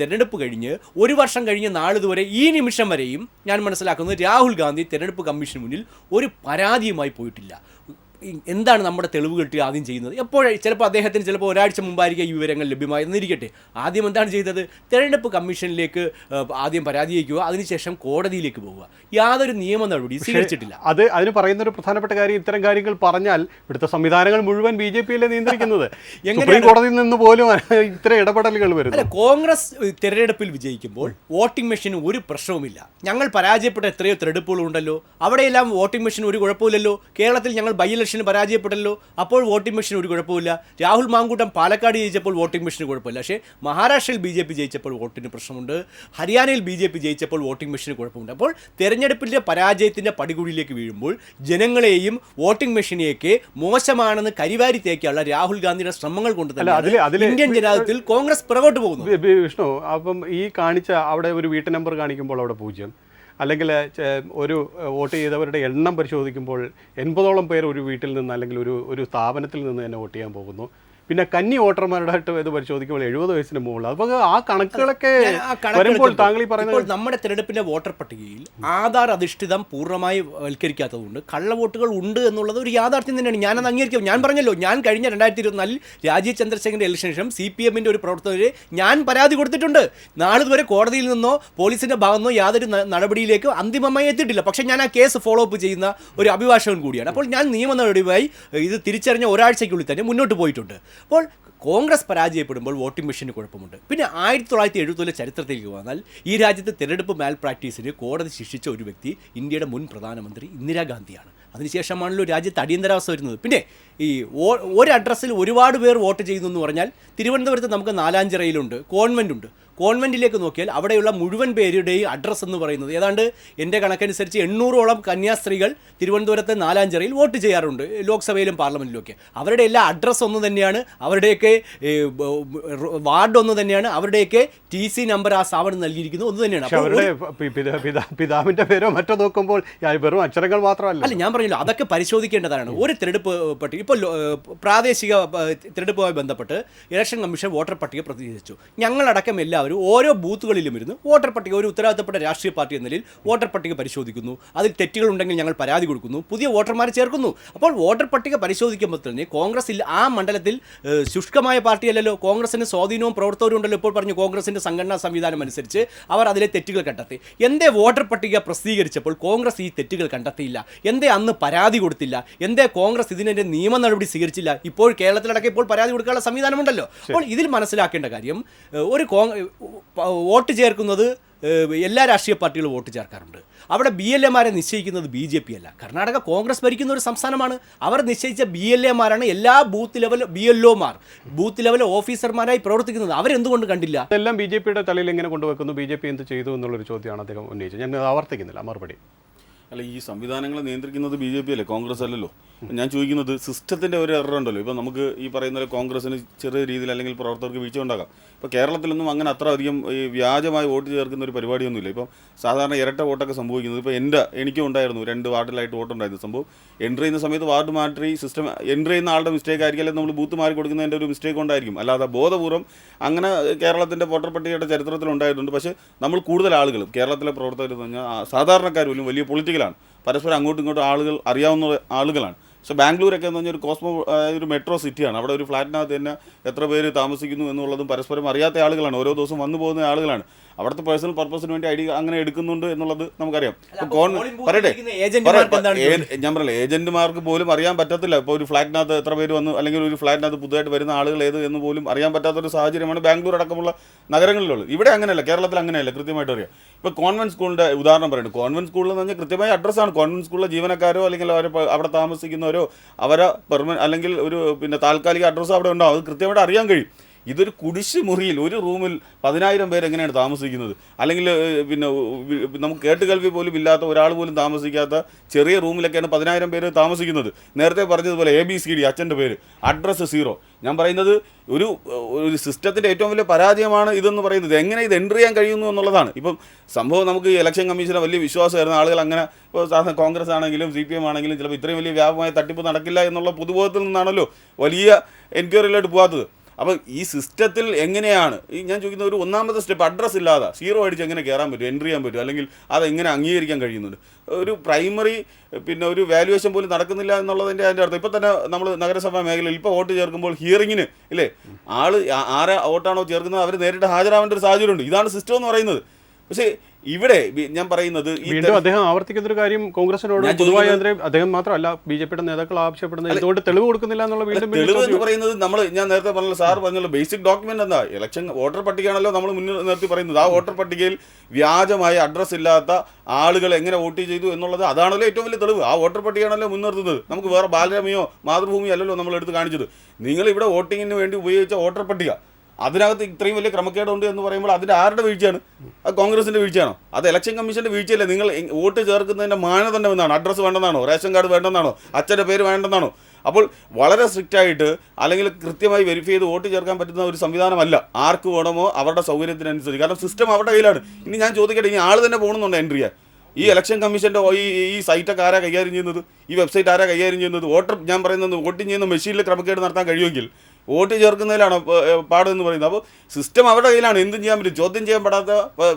Speaker 4: തിരഞ്ഞെടുപ്പ് കഴിഞ്ഞ് ഒരു വർഷം കഴിഞ്ഞ് നാളിതുവരെ ഈ നിമിഷം വരെയും ഞാൻ മനസ്സിലാക്കുന്നത് രാഹുൽ ഗാന്ധി തിരഞ്ഞെടുപ്പ് കമ്മീഷന് മുന്നിൽ ഒരു പരാതിയുമായി പോയിട്ടില്ല എന്താണ് നമ്മുടെ തെളിവ് കിട്ടി ആദ്യം ചെയ്യുന്നത് എപ്പോഴും ചിലപ്പോൾ അദ്ദേഹത്തിന് ചിലപ്പോൾ ഒരാഴ്ച മുമ്പായിരിക്കും ഈ വിവരങ്ങൾ ലഭ്യമായിരുന്നിരിക്കട്ടെ ആദ്യം എന്താണ് ചെയ്തത് തെരഞ്ഞെടുപ്പ് കമ്മീഷനിലേക്ക് ആദ്യം പരാതി വയ്ക്കുക അതിനുശേഷം കോടതിയിലേക്ക് പോവുക യാതൊരു നിയമ നടപടി സ്വീകരിച്ചിട്ടില്ല
Speaker 1: അത് അതിന് പറയുന്ന ഒരു പ്രധാനപ്പെട്ട കാര്യം ഇത്തരം കാര്യങ്ങൾ പറഞ്ഞാൽ ഇവിടുത്തെ സംവിധാനങ്ങൾ മുഴുവൻ ബി ജെ പിയിലെ നിയന്ത്രിക്കുന്നത് *laughs* എങ്ങനെ കോടതിയിൽ നിന്ന് പോലും ഇത്തരം ഇടപെടലുകൾ വരും
Speaker 4: കോൺഗ്രസ് തെരഞ്ഞെടുപ്പിൽ വിജയിക്കുമ്പോൾ വോട്ടിംഗ് മെഷീൻ ഒരു പ്രശ്നവുമില്ല ഞങ്ങൾ പരാജയപ്പെട്ട എത്രയോ തെരഞ്ഞെടുപ്പുകളുണ്ടല്ലോ അവിടെയെല്ലാം വോട്ടിംഗ് മെഷീൻ ഒരു കുഴപ്പമില്ലല്ലോ കേരളത്തിൽ ഞങ്ങൾ ബൈ ഇലക്ഷന് പരാജയപ്പെടലോ അപ്പോൾ വോട്ടിംഗ് മെഷീൻ ഒരു കുഴപ്പമില്ല രാഹുൽ മാങ്കൂട്ടം പാലക്കാട് ജയിച്ചപ്പോൾ വോട്ടിംഗ് മെഷീന് കുഴപ്പമില്ല പക്ഷേ മഹാരാഷ്ട്രയിൽ ബി ജെ പി ജയിച്ചപ്പോൾ വോട്ടിന് പ്രശ്നമുണ്ട് ഹരിയാനയിൽ ബി ജെ പി ജയിച്ചപ്പോൾ വോട്ടിംഗ് മെഷീന് കുഴപ്പമുണ്ട് അപ്പോൾ തെരഞ്ഞെടുപ്പിൻ്റെ പരാജയത്തിൻ്റെ പടികുഴിയിലേക്ക് വീഴുമ്പോൾ ജനങ്ങളെയും വോട്ടിംഗ് മെഷീനെയൊക്കെ മോശമാണെന്ന് കരിവാരി തേക്കാനുള്ള രാഹുൽ ഗാന്ധിയുടെ ശ്രമങ്ങൾ കൊണ്ട് ഇന്ത്യൻ ജനാധിപത്യത്തിൽ കോൺഗ്രസ് പുറകോട്ട് പോകുന്നു
Speaker 1: വിഷ്ണു അപ്പം ഈ കാണിച്ച അവിടെ ഒരു വീട്ടു നമ്പർ കാണിക്കുമ്പോൾ അവിടെ പൂജ്യം അല്ലെങ്കിൽ ഒരു വോട്ട് ചെയ്തവരുടെ എണ്ണം പരിശോധിക്കുമ്പോൾ എൺപതോളം പേർ ഒരു വീട്ടിൽ നിന്ന് അല്ലെങ്കിൽ ഒരു ഒരു സ്ഥാപനത്തിൽ നിന്ന് തന്നെ വോട്ട് ചെയ്യാൻ പോകുന്നു പിന്നെ കന്നി വോട്ടർമാരുടെ ഇത് പരിശോധിക്കുമ്പോൾ എഴുപത് വയസ്സിന് മുകളിൽ അപ്പോൾ ആ കണക്കുകളൊക്കെ വരുമ്പോൾ താങ്കൾ പറയുന്നത്
Speaker 4: നമ്മുടെ തിരഞ്ഞെടുപ്പിന്റെ വോട്ടർ പട്ടികയിൽ ആധാർ അധിഷ്ഠിതം പൂർണ്ണമായി വൽക്കരിക്കാത്തതുകൊണ്ട് കള്ളവോട്ടുകൾ ഉണ്ട് എന്നുള്ളത് ഒരു യാഥാർത്ഥ്യം തന്നെയാണ് ഞാൻ അത് അംഗീകരിക്കും ഞാൻ പറഞ്ഞല്ലോ ഞാൻ കഴിഞ്ഞ രണ്ടായിരത്തി ഇരുപത്തിനാലിൽ രാജീവ് ചന്ദ്രശേഖരന്റെ ഇലക്ഷന് ശേഷം സി പി എമ്മിന്റെ ഒരു പ്രവർത്തകരെ ഞാൻ പരാതി കൊടുത്തിട്ടുണ്ട് നാളിതുവരെ കോടതിയിൽ നിന്നോ പോലീസിന്റെ ഭാഗത്തു നിന്നോ യാതൊരു നടപടിയിലേക്ക് അന്തിമമായി എത്തിയിട്ടില്ല പക്ഷേ ഞാൻ ആ കേസ് ഫോളോ അപ്പ് ചെയ്യുന്ന ഒരു അഭിഭാഷകൻ കൂടിയാണ് അപ്പോൾ ഞാൻ നിയമ നടപടിയുമായി ഇത് തിരിച്ചറിഞ്ഞ ഒരാഴ്ചയ്ക്കുള്ളിൽ തന്നെ മുന്നോട്ട് പോയിട്ടുണ്ട് അപ്പോൾ കോൺഗ്രസ് പരാജയപ്പെടുമ്പോൾ വോട്ടിംഗ് മെഷീന് കുഴപ്പമുണ്ട് പിന്നെ ആയിരത്തി തൊള്ളായിരത്തി എഴുപത്തിലെ ചരിത്രത്തിലേക്ക് വന്നാൽ ഈ രാജ്യത്തെ തിരഞ്ഞെടുപ്പ് മാൽ പ്രാക്ടീസിന് കോടതി ശിക്ഷിച്ച ഒരു വ്യക്തി ഇന്ത്യയുടെ മുൻ പ്രധാനമന്ത്രി ഇന്ദിരാഗാന്ധിയാണ് അതിനുശേഷമാണല്ലോ രാജ്യത്ത് അടിയന്തരാവസ്ഥ വരുന്നത് പിന്നെ ഈ ഒരു അഡ്രസ്സിൽ ഒരുപാട് പേർ വോട്ട് ചെയ്യുന്നു എന്ന് പറഞ്ഞാൽ തിരുവനന്തപുരത്ത് നമുക്ക് നാലാഞ്ചിറയിലുണ്ട് കോൺവെൻ്റ് ഉണ്ട് കോൺവെൻറ്റിലേക്ക് നോക്കിയാൽ അവിടെയുള്ള മുഴുവൻ പേരുടെയും അഡ്രസ്സ് എന്ന് പറയുന്നത് ഏതാണ്ട് എൻ്റെ കണക്കനുസരിച്ച് എണ്ണൂറോളം കന്യാസ്ത്രീകൾ തിരുവനന്തപുരത്തെ നാലാഞ്ചിറയിൽ വോട്ട് ചെയ്യാറുണ്ട് ലോക്സഭയിലും ഒക്കെ അവരുടെ എല്ലാ അഡ്രസ്സ് ഒന്ന് തന്നെയാണ് അവരുടെയൊക്കെ വാർഡ് ഒന്ന് തന്നെയാണ് അവരുടെയൊക്കെ ടി സി നമ്പർ ആ സ്ഥാപനം നൽകിയിരിക്കുന്നത് ഒന്ന് തന്നെയാണ്
Speaker 1: പിതാവിൻ്റെ പേരോ മറ്റോ നോക്കുമ്പോൾ വെറും അക്ഷരങ്ങൾ മാത്രമല്ല
Speaker 4: അല്ല ഞാൻ പറഞ്ഞു പറഞ്ഞല്ലോ അതൊക്കെ പരിശോധിക്കേണ്ടതാണ് ഒരു തിരഞ്ഞെടുപ്പ് പട്ടിക ഇപ്പോൾ പ്രാദേശിക തിരഞ്ഞെടുപ്പുമായി ബന്ധപ്പെട്ട് ഇലക്ഷൻ കമ്മീഷൻ വോട്ടർ പട്ടിക പ്രസിദ്ധീകരിച്ചു ഞങ്ങളടക്കം എല്ലാവരും ഓരോ ബൂത്തുകളിലും ഇരുന്ന് വോട്ടർ പട്ടിക ഒരു ഉത്തരവാദിത്തപ്പെട്ട രാഷ്ട്രീയ പാർട്ടി എന്ന നിലയിൽ വോട്ടർ പട്ടിക പരിശോധിക്കുന്നു അതിൽ തെറ്റുകളുണ്ടെങ്കിൽ ഞങ്ങൾ പരാതി കൊടുക്കുന്നു പുതിയ വോട്ടർമാരെ ചേർക്കുന്നു അപ്പോൾ വോട്ടർ പട്ടിക പരിശോധിക്കുമ്പോൾ തന്നെ കോൺഗ്രസിൽ ആ മണ്ഡലത്തിൽ ശുഷ്കമായ പാർട്ടിയല്ലല്ലോ കോൺഗ്രസിന് സ്വാധീനവും പ്രവർത്തകരും ഉണ്ടല്ലോ ഇപ്പോൾ പറഞ്ഞു കോൺഗ്രസിൻ്റെ സംഘടനാ സംവിധാനം അനുസരിച്ച് അവർ അതിലെ തെറ്റുകൾ കണ്ടെത്തി എന്തേ വോട്ടർ പട്ടിക പ്രസിദ്ധീകരിച്ചപ്പോൾ കോൺഗ്രസ് ഈ തെറ്റുകൾ കണ്ടെത്തിയില്ല എന്തേ അന്ന് പരാതി കൊടുത്തില്ല എന്തേ കോൺഗ്രസ് ഇതിനെതിരെ നിയമ നടപടി സ്വീകരിച്ചില്ല ഇപ്പോൾ കേരളത്തിലടക്കം ഇപ്പോൾ പരാതി കൊടുക്കാനുള്ള സംവിധാനമുണ്ടല്ലോ അപ്പോൾ ഇതിൽ മനസ്സിലാക്കേണ്ട കാര്യം ഒരു വോട്ട് ചേർക്കുന്നത് എല്ലാ രാഷ്ട്രീയ പാർട്ടികളും വോട്ട് ചേർക്കാറുണ്ട് അവിടെ ബി എൽ എമാരെ നിശ്ചയിക്കുന്നത് ബി ജെ പി അല്ല കർണാടക കോൺഗ്രസ് ഭരിക്കുന്ന ഒരു സംസ്ഥാനമാണ് അവർ നിശ്ചയിച്ച ബി എൽ എമാരാണ് എല്ലാ ബൂത്ത് ലെവൽ ബി എൽ ഒമാർ ബൂത്ത് ലെവൽ ഓഫീസർമാരായി പ്രവർത്തിക്കുന്നത് അവരെന്തുകൊണ്ട് കണ്ടില്ല
Speaker 1: എല്ലാം ബി ജെ പിയുടെ തലയിൽ എങ്ങനെ കൊണ്ടുവെക്കുന്നു ബി ജെ പി എന്ത് ചെയ്തു എന്നുള്ളൊരു ചോദ്യമാണ് അദ്ദേഹം ഉന്നയിച്ചത് ഞാൻ ആവർത്തിക്കുന്നില്ല മറുപടി
Speaker 2: അല്ല ഈ സംവിധാനങ്ങളെ നിയന്ത്രിക്കുന്നത് ബി ജെ പി അല്ലേ കോൺഗ്രസ് അല്ലല്ലോ ഞാൻ ചോദിക്കുന്നത് സിസ്റ്റത്തിന്റെ ഒരു എറർ ഉണ്ടല്ലോ ഇപ്പൊ നമുക്ക് ഈ പറയുന്ന കോൺഗ്രസിന് ചെറിയ രീതിയിൽ അല്ലെങ്കിൽ പ്രവർത്തകർക്ക് വീഴ്ച ഉണ്ടാകാം ഇപ്പൊ കേരളത്തിലൊന്നും അങ്ങനെ അത്ര അധികം ഈ വ്യാജമായി വോട്ട് ചേർക്കുന്ന ഒരു പരിപാടിയൊന്നുമില്ല ഇപ്പം സാധാരണ ഇരട്ട വോട്ടൊക്കെ സംഭവിക്കുന്നത് ഇപ്പൊ എൻ്റെ എനിക്കും ഉണ്ടായിരുന്നു രണ്ട് വാർഡിലായിട്ട് വോട്ടുണ്ടായിരുന്നു സംഭവം എൻട്രി ചെയ്യുന്ന സമയത്ത് വാർഡ് മാറ്റി സിസ്റ്റം എൻട്രി ചെയ്യുന്ന ആളുടെ മിസ്റ്റേക്ക് ആയിരിക്കും അല്ലെങ്കിൽ നമ്മൾ ബൂത്ത് മാറി കൊടുക്കുന്നതിൻ്റെ ഒരു മിസ്റ്റേക്ക് ഉണ്ടായിരിക്കും അല്ലാതെ ബോധപൂർവ്വം അങ്ങനെ കേരളത്തിന്റെ വോട്ടർ പട്ടികയുടെ ചരിത്രത്തിൽ ഉണ്ടായിട്ടുണ്ട് പക്ഷേ നമ്മൾ കൂടുതൽ ആളുകളും കേരളത്തിലെ പ്രവർത്തകർ എന്ന് പറഞ്ഞാൽ സാധാരണക്കാർ വലിയ പൊളിറ്റിക്കലാണ് പരസ്പരം അങ്ങോട്ടും ഇങ്ങോട്ടും ആളുകൾ അറിയാവുന്ന ആളുകളാണ് പക്ഷേ ബാംഗ്ലൂരൊക്കെ എന്ന് പറഞ്ഞാൽ ഒരു കോസ്മോ ഒരു മെട്രോ സിറ്റിയാണ് അവിടെ ഒരു ഫ്ലാറ്റിനകത്ത് തന്നെ എത്ര പേര് താമസിക്കുന്നു എന്നുള്ളതും പരസ്പരം അറിയാത്ത ആളുകളാണ് ഓരോ ദിവസം വന്നു പോകുന്ന ആളുകളാണ് അവിടുത്തെ പേഴ്സണൽ പർപ്പസിന് വേണ്ടി ഐ ഡി അങ്ങനെ എടുക്കുന്നുണ്ട് എന്നുള്ളത് നമുക്കറിയാം
Speaker 4: പറയട്ടെ
Speaker 1: ഞാൻ പറയില്ല ഏജന്റുമാർക്ക് പോലും അറിയാൻ പറ്റത്തില്ല ഇപ്പൊ ഒരു ഫ്ലാറ്റിനകത്ത് എത്ര പേര് വന്നു അല്ലെങ്കിൽ ഒരു ഫ്ലാറ്റിനകത്ത് പുതുതായിട്ട് വരുന്ന ആളുകൾ ഏത് എന്ന് പോലും അറിയാൻ പറ്റാത്ത ഒരു സാഹചര്യമാണ് ബാംഗ്ലൂർ അടക്കമുള്ള നഗരങ്ങളിലുള്ളത് ഇവിടെ അങ്ങനെയല്ല കേരളത്തിൽ അങ്ങനെയല്ല കൃത്യമായിട്ട് അറിയാം ഇപ്പൊ കോൺവെന്റ് സ്കൂളിന്റെ ഉദാഹരണം പറയുന്നത് കോൺവെന്റ് സ്കൂളിൽ എന്ന് പറഞ്ഞാൽ കൃത്യമായ അഡ്രസ്സാണ് കോൺവെന്റ് സ്കൂളിലെ ജീവനക്കാരോ അല്ലെങ്കിൽ അവർ അവിടെ താമസിക്കുന്നവരോ അവരെ പെർമനന്റ് അല്ലെങ്കിൽ ഒരു പിന്നെ താൽക്കാലിക അഡ്രസ്സോ അവിടെ ഉണ്ടാവും അത് കൃത്യമായിട്ട് അറിയാൻ കഴിയും ഇതൊരു കുടിശ് മുറിയിൽ ഒരു റൂമിൽ പതിനായിരം പേരെങ്ങനെയാണ് എങ്ങനെയാണ് താമസിക്കുന്നത് അല്ലെങ്കിൽ പിന്നെ നമുക്ക് കേട്ടുകേൾവി പോലും ഇല്ലാത്ത ഒരാൾ പോലും താമസിക്കാത്ത ചെറിയ റൂമിലൊക്കെയാണ് പതിനായിരം പേര് താമസിക്കുന്നത് നേരത്തെ പറഞ്ഞതുപോലെ എ ബി സി ഡി അച്ഛൻ്റെ പേര് അഡ്രസ്സ് സീറോ ഞാൻ പറയുന്നത് ഒരു ഒരു സിസ്റ്റത്തിൻ്റെ ഏറ്റവും വലിയ പരാജയമാണ് ഇതെന്ന് പറയുന്നത് എങ്ങനെ ഇത് എൻ്റർ ചെയ്യാൻ കഴിയുന്നു എന്നുള്ളതാണ് ഇപ്പം സംഭവം നമുക്ക് ഇലക്ഷൻ കമ്മീഷനെ വലിയ വിശ്വാസമായിരുന്നു ആളുകൾ അങ്ങനെ ഇപ്പോൾ സാധാരണ കോൺഗ്രസ് ആണെങ്കിലും സി പി എം ആണെങ്കിലും ചിലപ്പോൾ ഇത്രയും വലിയ വ്യാപകമായ തട്ടിപ്പ് നടക്കില്ല എന്നുള്ള പൊതുബോധത്തിൽ നിന്നാണല്ലോ വലിയ എൻക്വയറിയിലോട്ട് പോകാത്തത് അപ്പോൾ ഈ സിസ്റ്റത്തിൽ എങ്ങനെയാണ് ഈ ഞാൻ ചോദിക്കുന്ന ഒരു ഒന്നാമത്തെ സ്റ്റെപ്പ് അഡ്രസ്സ് ഇല്ലാതെ സീറോ അടിച്ച് എങ്ങനെ കയറാൻ പറ്റും എൻട്രി ചെയ്യാൻ പറ്റും അല്ലെങ്കിൽ അതെങ്ങനെ അംഗീകരിക്കാൻ കഴിയുന്നുണ്ട് ഒരു പ്രൈമറി പിന്നെ ഒരു വാല്യുവേഷൻ പോലും നടക്കുന്നില്ല എന്നുള്ളതിൻ്റെ അതിൻ്റെ അർത്ഥം ഇപ്പം തന്നെ നമ്മൾ നഗരസഭാ മേഖലയിൽ ഇപ്പോൾ വോട്ട് ചേർക്കുമ്പോൾ ഹിയറിങ്ങിന് ഇല്ലേ ആൾ ആരെ വോട്ടാണോ ചേർക്കുന്നത് അവർ നേരിട്ട് ഹാജരാവേണ്ട ഒരു സാഹചര്യമുണ്ട് ഇതാണ് സിസ്റ്റം എന്ന് പറയുന്നത് പക്ഷേ ഇവിടെ ഞാൻ പറയുന്നത് വീണ്ടും അദ്ദേഹം ആവർത്തിക്കുന്ന ഒരു കാര്യം കോൺഗ്രസിനോട് അദ്ദേഹം മാത്രമല്ല ബി ജെ പിയുടെ നേതാക്കൾ ആവശ്യപ്പെടുന്നത് ഇതുകൊണ്ട് തെളിവ് കൊടുക്കുന്നില്ല എന്നുള്ള വീണ്ടും
Speaker 2: തെളിവ് എന്ന് പറയുന്നത് നമ്മൾ ഞാൻ നേരത്തെ പറഞ്ഞല്ലോ സാർ പറഞ്ഞല്ലോ ബേസിക് ഡോക്യുമെന്റ് എന്താ ഇലക്ഷൻ വോട്ടർ പട്ടികയാണല്ലോ നമ്മൾ മുന്നിൽ നിർത്തി പറയുന്നത് ആ വോട്ടർ പട്ടികയിൽ വ്യാജമായ അഡ്രസ് ഇല്ലാത്ത ആളുകൾ എങ്ങനെ വോട്ട് ചെയ്തു എന്നുള്ളത് അതാണല്ലോ ഏറ്റവും വലിയ തെളിവ് ആ വോട്ടർ പട്ടികയാണല്ലോ മുൻനിർത്തുന്നത് നമുക്ക് വേറെ ബാലരമയോ മാതൃഭൂമിയോ അല്ലല്ലോ നമ്മൾ എടുത്ത് കാണിച്ചത് നിങ്ങൾ ഇവിടെ വോട്ടിങ്ങിന് വേണ്ടി ഉപയോഗിച്ച വോട്ടർ പട്ടിക അതിനകത്ത് ഇത്രയും വലിയ ക്രമക്കേടുണ്ട് എന്ന് പറയുമ്പോൾ അതിൻ്റെ ആരുടെ വീഴ്ചയാണ് അത് കോൺഗ്രസിൻ്റെ വീഴ്ചയാണോ അത് ഇലക്ഷൻ കമ്മീഷൻ്റെ വീഴ്ചയല്ലേ നിങ്ങൾ വോട്ട് ചേർക്കുന്നതിൻ്റെ മാനദണ്ഡം എന്നാണ് അഡ്രസ്സ് വേണ്ടെന്നാണോ റേഷൻ കാർഡ് വേണ്ടെന്നാണോ അച്ഛൻ്റെ പേര് വേണ്ടെന്നാണോ അപ്പോൾ വളരെ സ്ട്രിക്റ്റ് ആയിട്ട് അല്ലെങ്കിൽ കൃത്യമായി വെരിഫൈ ചെയ്ത് വോട്ട് ചേർക്കാൻ പറ്റുന്ന ഒരു സംവിധാനമല്ല ആർക്ക് വേണമോ അവരുടെ സൗകര്യത്തിനനുസരിച്ച് കാരണം സിസ്റ്റം അവരുടെ കയ്യിലാണ് ഇനി ഞാൻ ചോദിക്കട്ടെ ഇനി ആൾ തന്നെ പോകണമെന്നുണ്ട് എൻട്രി ചെയ്യാൻ ഈ ഇലക്ഷൻ കമ്മീഷൻ്റെ ഈ ഈ സൈറ്റൊക്കെ ആരാ കൈകാര്യം ചെയ്യുന്നത് ഈ വെബ്സൈറ്റ് ആരാ കൈകാര്യം ചെയ്യുന്നത് വോട്ടർ ഞാൻ പറയുന്നത് വോട്ടിംഗ് ചെയ്യുന്ന മെഷീനിൽ ക്രമക്കേട് നടത്താൻ കഴിയുമെങ്കിൽ വോട്ട് ചേർക്കുന്നതിലാണ് പാടെന്ന് പറയുന്നത് അപ്പോൾ സിസ്റ്റം അവരുടെ കയ്യിലാണ് എന്തും ചെയ്യാൻ പറ്റും ചോദ്യം ചെയ്യാൻ പെടാത്ത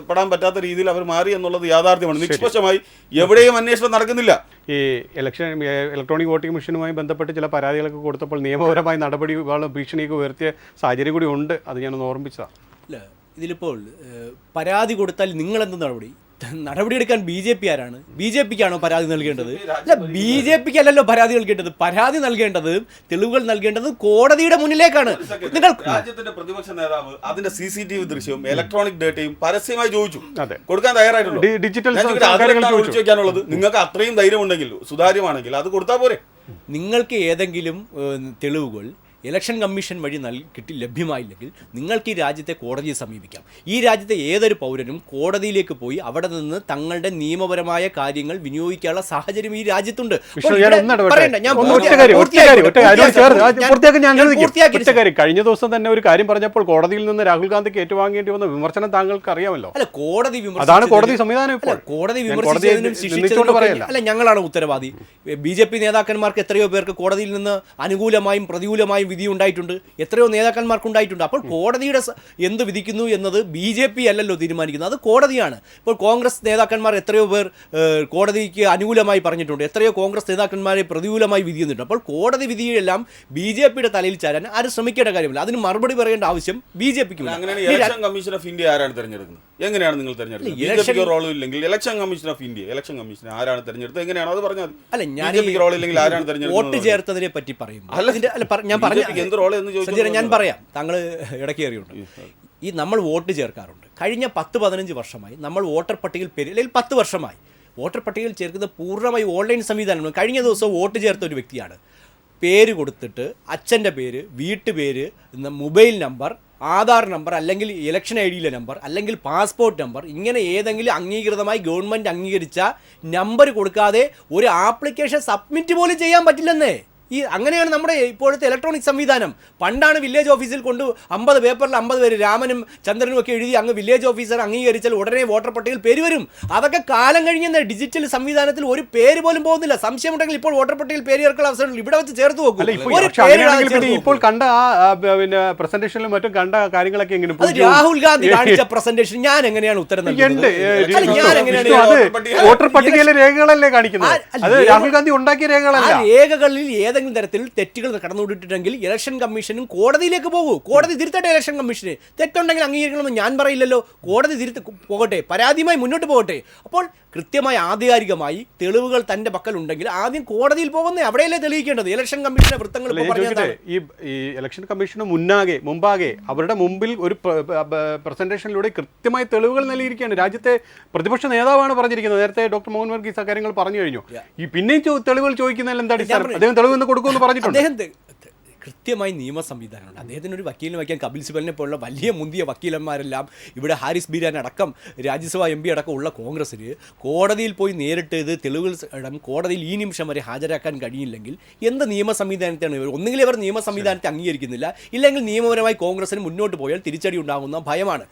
Speaker 2: പെടാൻ പറ്റാത്ത രീതിയിൽ അവർ മാറി എന്നുള്ളത് യാഥാർത്ഥ്യമാണ് നിഷ്പക്ഷമായി എവിടെയും അന്വേഷണം നടക്കുന്നില്ല
Speaker 1: ഈ ഇലക്ഷൻ ഇലക്ട്രോണിക് വോട്ടിംഗ് മെഷീനുമായി ബന്ധപ്പെട്ട് ചില പരാതികളൊക്കെ കൊടുത്തപ്പോൾ നിയമപരമായ നടപടി ഭീഷണിയൊക്കെ ഉയർത്തിയ സാഹചര്യം കൂടി ഉണ്ട് അത് ഞാനൊന്ന് ഓർമ്മിച്ചതാണ്
Speaker 4: ഇല്ല ഇതിലിപ്പോൾ പരാതി കൊടുത്താൽ നിങ്ങളെന്ത് നടപടി *laughs* നടപടിയെടുക്കാൻ ബി ജെ പി ആരാണ് ബി ജെ ആണോ പരാതി നൽകേണ്ടത് അല്ല ബി ജെ പിക്ക് അല്ലല്ലോ പരാതി നൽകേണ്ടത് പരാതി നൽകേണ്ടത് തെളിവുകൾ നൽകേണ്ടത് കോടതിയുടെ മുന്നിലേക്കാണ്
Speaker 2: നിങ്ങൾ രാജ്യത്തിന്റെ പ്രതിപക്ഷ നേതാവ് അതിന്റെ സി സി ടി വി ദൃശ്യവും ഇലക്ട്രോണിക് ഡേറ്റയും പരസ്യമായി ചോദിച്ചു കൊടുക്കാൻ തയ്യാറായിട്ടുള്ളൂ ഡിജിറ്റൽ ഒളിച്ചു വെക്കാനുള്ളത് നിങ്ങൾക്ക് അത്രയും ധൈര്യമുണ്ടെങ്കിൽ സുതാര്യമാണെങ്കിൽ അത് കൊടുത്താൽ പോരെ
Speaker 4: നിങ്ങൾക്ക് ഏതെങ്കിലും തെളിവുകൾ ഇലക്ഷൻ കമ്മീഷൻ വഴി നൽകി കിട്ടി ലഭ്യമായില്ലെങ്കിൽ നിങ്ങൾക്ക് ഈ രാജ്യത്തെ കോടതിയെ സമീപിക്കാം ഈ രാജ്യത്തെ ഏതൊരു പൗരനും കോടതിയിലേക്ക് പോയി അവിടെ നിന്ന് തങ്ങളുടെ നിയമപരമായ കാര്യങ്ങൾ വിനിയോഗിക്കാനുള്ള സാഹചര്യം ഈ രാജ്യത്തുണ്ട്
Speaker 1: കഴിഞ്ഞ ദിവസം തന്നെ ഒരു കാര്യം പറഞ്ഞപ്പോൾ കോടതിയിൽ നിന്ന് രാഹുൽ ഗാന്ധിക്ക് ഏറ്റുവാങ്ങേണ്ടി വന്ന വിമർശനം താങ്കൾക്ക് അറിയാമല്ലോ അല്ല കോടതി അതാണ് കോടതി സംവിധാനം ഇപ്പോൾ
Speaker 4: കോടതി വിമർശിച്ചതിനും അല്ല ഞങ്ങളാണ് ഉത്തരവാദി ബി ജെ പി നേതാക്കന്മാർക്ക് എത്രയോ പേർക്ക് കോടതിയിൽ നിന്ന് അനുകൂലമായും പ്രതികൂലമായും വിധി ഉണ്ടായിട്ടുണ്ട് എത്രയോ നേതാക്കന്മാർക്കുണ്ടായിട്ടുണ്ട് അപ്പോൾ കോടതിയുടെ എന്ത് വിധിക്കുന്നു എന്നത് ബി ജെ പി അല്ലല്ലോ തീരുമാനിക്കുന്നത് അത് കോടതിയാണ് ഇപ്പോൾ കോൺഗ്രസ് നേതാക്കന്മാർ എത്രയോ പേർ കോടതിക്ക് അനുകൂലമായി പറഞ്ഞിട്ടുണ്ട് എത്രയോ കോൺഗ്രസ് നേതാക്കന്മാരെ പ്രതികൂലമായി വിധി എന്നിട്ടുണ്ട് അപ്പോൾ കോടതി വിധിയെല്ലാം ബി ജെ പിയുടെ തലയിൽ ചാരാൻ ആരും ശ്രമിക്കേണ്ട കാര്യമില്ല അതിന് മറുപടി പറയേണ്ട ആവശ്യം ബി ജെ
Speaker 2: പിക്ക് കമ്മീഷൻ ഓഫ് ഇന്ത്യ ആരാണ് തിരഞ്ഞെടുക്കുന്നത് എങ്ങനെയാണ് നിങ്ങൾ തെരഞ്ഞെടുക്കുന്നത് റോൾ ഇല്ലെങ്കിൽ election commission of India election commission ആരാണ് തെരഞ്ഞെടുത്തത് എങ്ങനെയാണ് അത് പറഞ്ഞാൽ
Speaker 4: അല്ല ഞാൻ റോൾ ഇല്ലെങ്കിൽ ആരാണ് തെരഞ്ഞെടുത്തത് വോട്ട് ചേർത്തതിനെ പറ്റി പറയും അല്ല ഞാൻ എന്ത് എന്ന് ഞാൻ പറയാം താങ്കൾ ഇടയ്ക്ക് കയറിയുണ്ട് ഈ നമ്മൾ വോട്ട് ചേർക്കാറുണ്ട് കഴിഞ്ഞ പത്ത് പതിനഞ്ച് വർഷമായി നമ്മൾ വോട്ടർ പട്ടികയിൽ പേര് അല്ലെങ്കിൽ പത്ത് വർഷമായി വോട്ടർ പട്ടികയിൽ ചേർക്കുന്ന പൂർണ്ണമായി ഓൺലൈൻ സംവിധാനമാണ് കഴിഞ്ഞ ദിവസം വോട്ട് ചേർത്ത ഒരു വ്യക്തിയാണ് പേര് കൊടുത്തിട്ട് അച്ഛൻ്റെ പേര് വീട്ടുപേര് മൊബൈൽ നമ്പർ ആധാർ നമ്പർ അല്ലെങ്കിൽ ഇലക്ഷൻ ഐ ഡിയിലെ നമ്പർ അല്ലെങ്കിൽ പാസ്പോർട്ട് നമ്പർ ഇങ്ങനെ ഏതെങ്കിലും അംഗീകൃതമായി ഗവൺമെൻറ് അംഗീകരിച്ച നമ്പർ കൊടുക്കാതെ ഒരു ആപ്ലിക്കേഷൻ സബ്മിറ്റ് പോലും ചെയ്യാൻ പറ്റില്ലെന്നേ ഈ അങ്ങനെയാണ് നമ്മുടെ ഇപ്പോഴത്തെ ഇലക്ട്രോണിക് സംവിധാനം പണ്ടാണ് വില്ലേജ് ഓഫീസിൽ കൊണ്ട് അമ്പത് പേപ്പറിൽ അമ്പത് പേര് രാമനും ചന്ദ്രനും ഒക്കെ എഴുതി അങ്ങ് വില്ലേജ് ഓഫീസർ അംഗീകരിച്ചാൽ ഉടനെ വോട്ടർ പട്ടികയിൽ പേര് വരും അതൊക്കെ കാലം കഴിഞ്ഞെന്ന ഡിജിറ്റൽ സംവിധാനത്തിൽ ഒരു പേര് പോലും പോകുന്നില്ല സംശയമുണ്ടെങ്കിൽ ഇപ്പോൾ വോട്ടർ പട്ടികയിൽ പേര് ചേർക്കാനുള്ള അവസരം ഇവിടെ വെച്ച് ചേർത്ത്
Speaker 1: പോകും കണ്ട പിന്നെ പ്രസന്റേഷനിലും കണ്ട കാര്യങ്ങളൊക്കെ എങ്ങനെ
Speaker 4: രാഹുൽ ഗാന്ധി *laughs* കാണിച്ച പ്രസന്റേഷൻ ഞാൻ എങ്ങനെയാണ് ഉത്തരം
Speaker 1: വോട്ടർ രേഖകളല്ലേ കാണിക്കുന്നത് അത് രാഹുൽ ഗാന്ധി ഉണ്ടാക്കിയ രേഖകളല്ല
Speaker 4: രേഖകളിൽ ഏത് ഏതെങ്കിലും തരത്തിൽ തെറ്റുകൾ കടന്നുവിട്ടിട്ടുണ്ടെങ്കിൽ ഇലക്ഷൻ കമ്മീഷനും കോടതിയിലേക്ക് പോകൂ കോടതി തിരുത്തട്ടെ ഇലക്ഷൻ കമ്മീഷന് തെറ്റുണ്ടെങ്കിൽ അംഗീകരിക്കണമെന്ന് ഞാൻ പറയില്ലല്ലോ കോടതി തിരുത്ത് പോകട്ടെ പരാതിയുമായി മുന്നോട്ട് പോകട്ടെ അപ്പോൾ കൃത്യമായി ആധികാരികമായി തെളിവുകൾ തൻ്റെ പക്കലുണ്ടെങ്കിൽ ആദ്യം കോടതിയിൽ പോകുന്നേ അവിടെയല്ലേ തെളിയിക്കേണ്ടത് ഇലക്ഷൻ കമ്മീഷന്റെ വൃത്തങ്ങൾ
Speaker 1: ഈ ഈ ഇലക്ഷൻ കമ്മീഷന് മുന്നാകെ മുമ്പാകെ അവരുടെ മുമ്പിൽ ഒരു പ്രസന്റേഷനിലൂടെ കൃത്യമായി തെളിവുകൾ നൽകിയിരിക്കുകയാണ് രാജ്യത്തെ പ്രതിപക്ഷ നേതാവാണ് പറഞ്ഞിരിക്കുന്നത് നേരത്തെ ഡോക്ടർ മോഹൻ വർഗീസ് കാര്യങ്ങൾ പറഞ്ഞു കഴിഞ്ഞു ഈ പിന്നെയും തെളിവുകൾ ചോദിക്കുന്നതിൽ എന്താണ് അദ്ദേഹം തെളിവ് കൊടുക്കുമെന്ന് പറഞ്ഞിട്ടുണ്ട് അദ്ദേഹം
Speaker 4: കൃത്യമായി നിയമ സംവിധാനമുണ്ട് അദ്ദേഹത്തിന് ഒരു വക്കീലിനെ വയ്ക്കാൻ കപിൽ സിബലിനെ പോലുള്ള വലിയ മുന്തിയ വക്കീലന്മാരെല്ലാം ഇവിടെ ഹാരിസ് ബീരാൻ അടക്കം രാജ്യസഭാ എം പി അടക്കം ഉള്ള കോൺഗ്രസ്സിൽ കോടതിയിൽ പോയി നേരിട്ട് ഇത് തെളിവുകൾ ഇടം കോടതിയിൽ ഈ നിമിഷം വരെ ഹാജരാക്കാൻ കഴിയില്ലെങ്കിൽ എന്ത് നിയമ സംവിധാനത്തെയാണ് ഇവർ ഒന്നുകിൽ ഇവർ നിയമ സംവിധാനത്തെ അംഗീകരിക്കുന്നില്ല ഇല്ലെങ്കിൽ നിയമപരമായി കോൺഗ്രസ്സിന് മുന്നോട്ട് പോയാൽ തിരിച്ചടി ഉണ്ടാകുന്ന ഭയമാണ്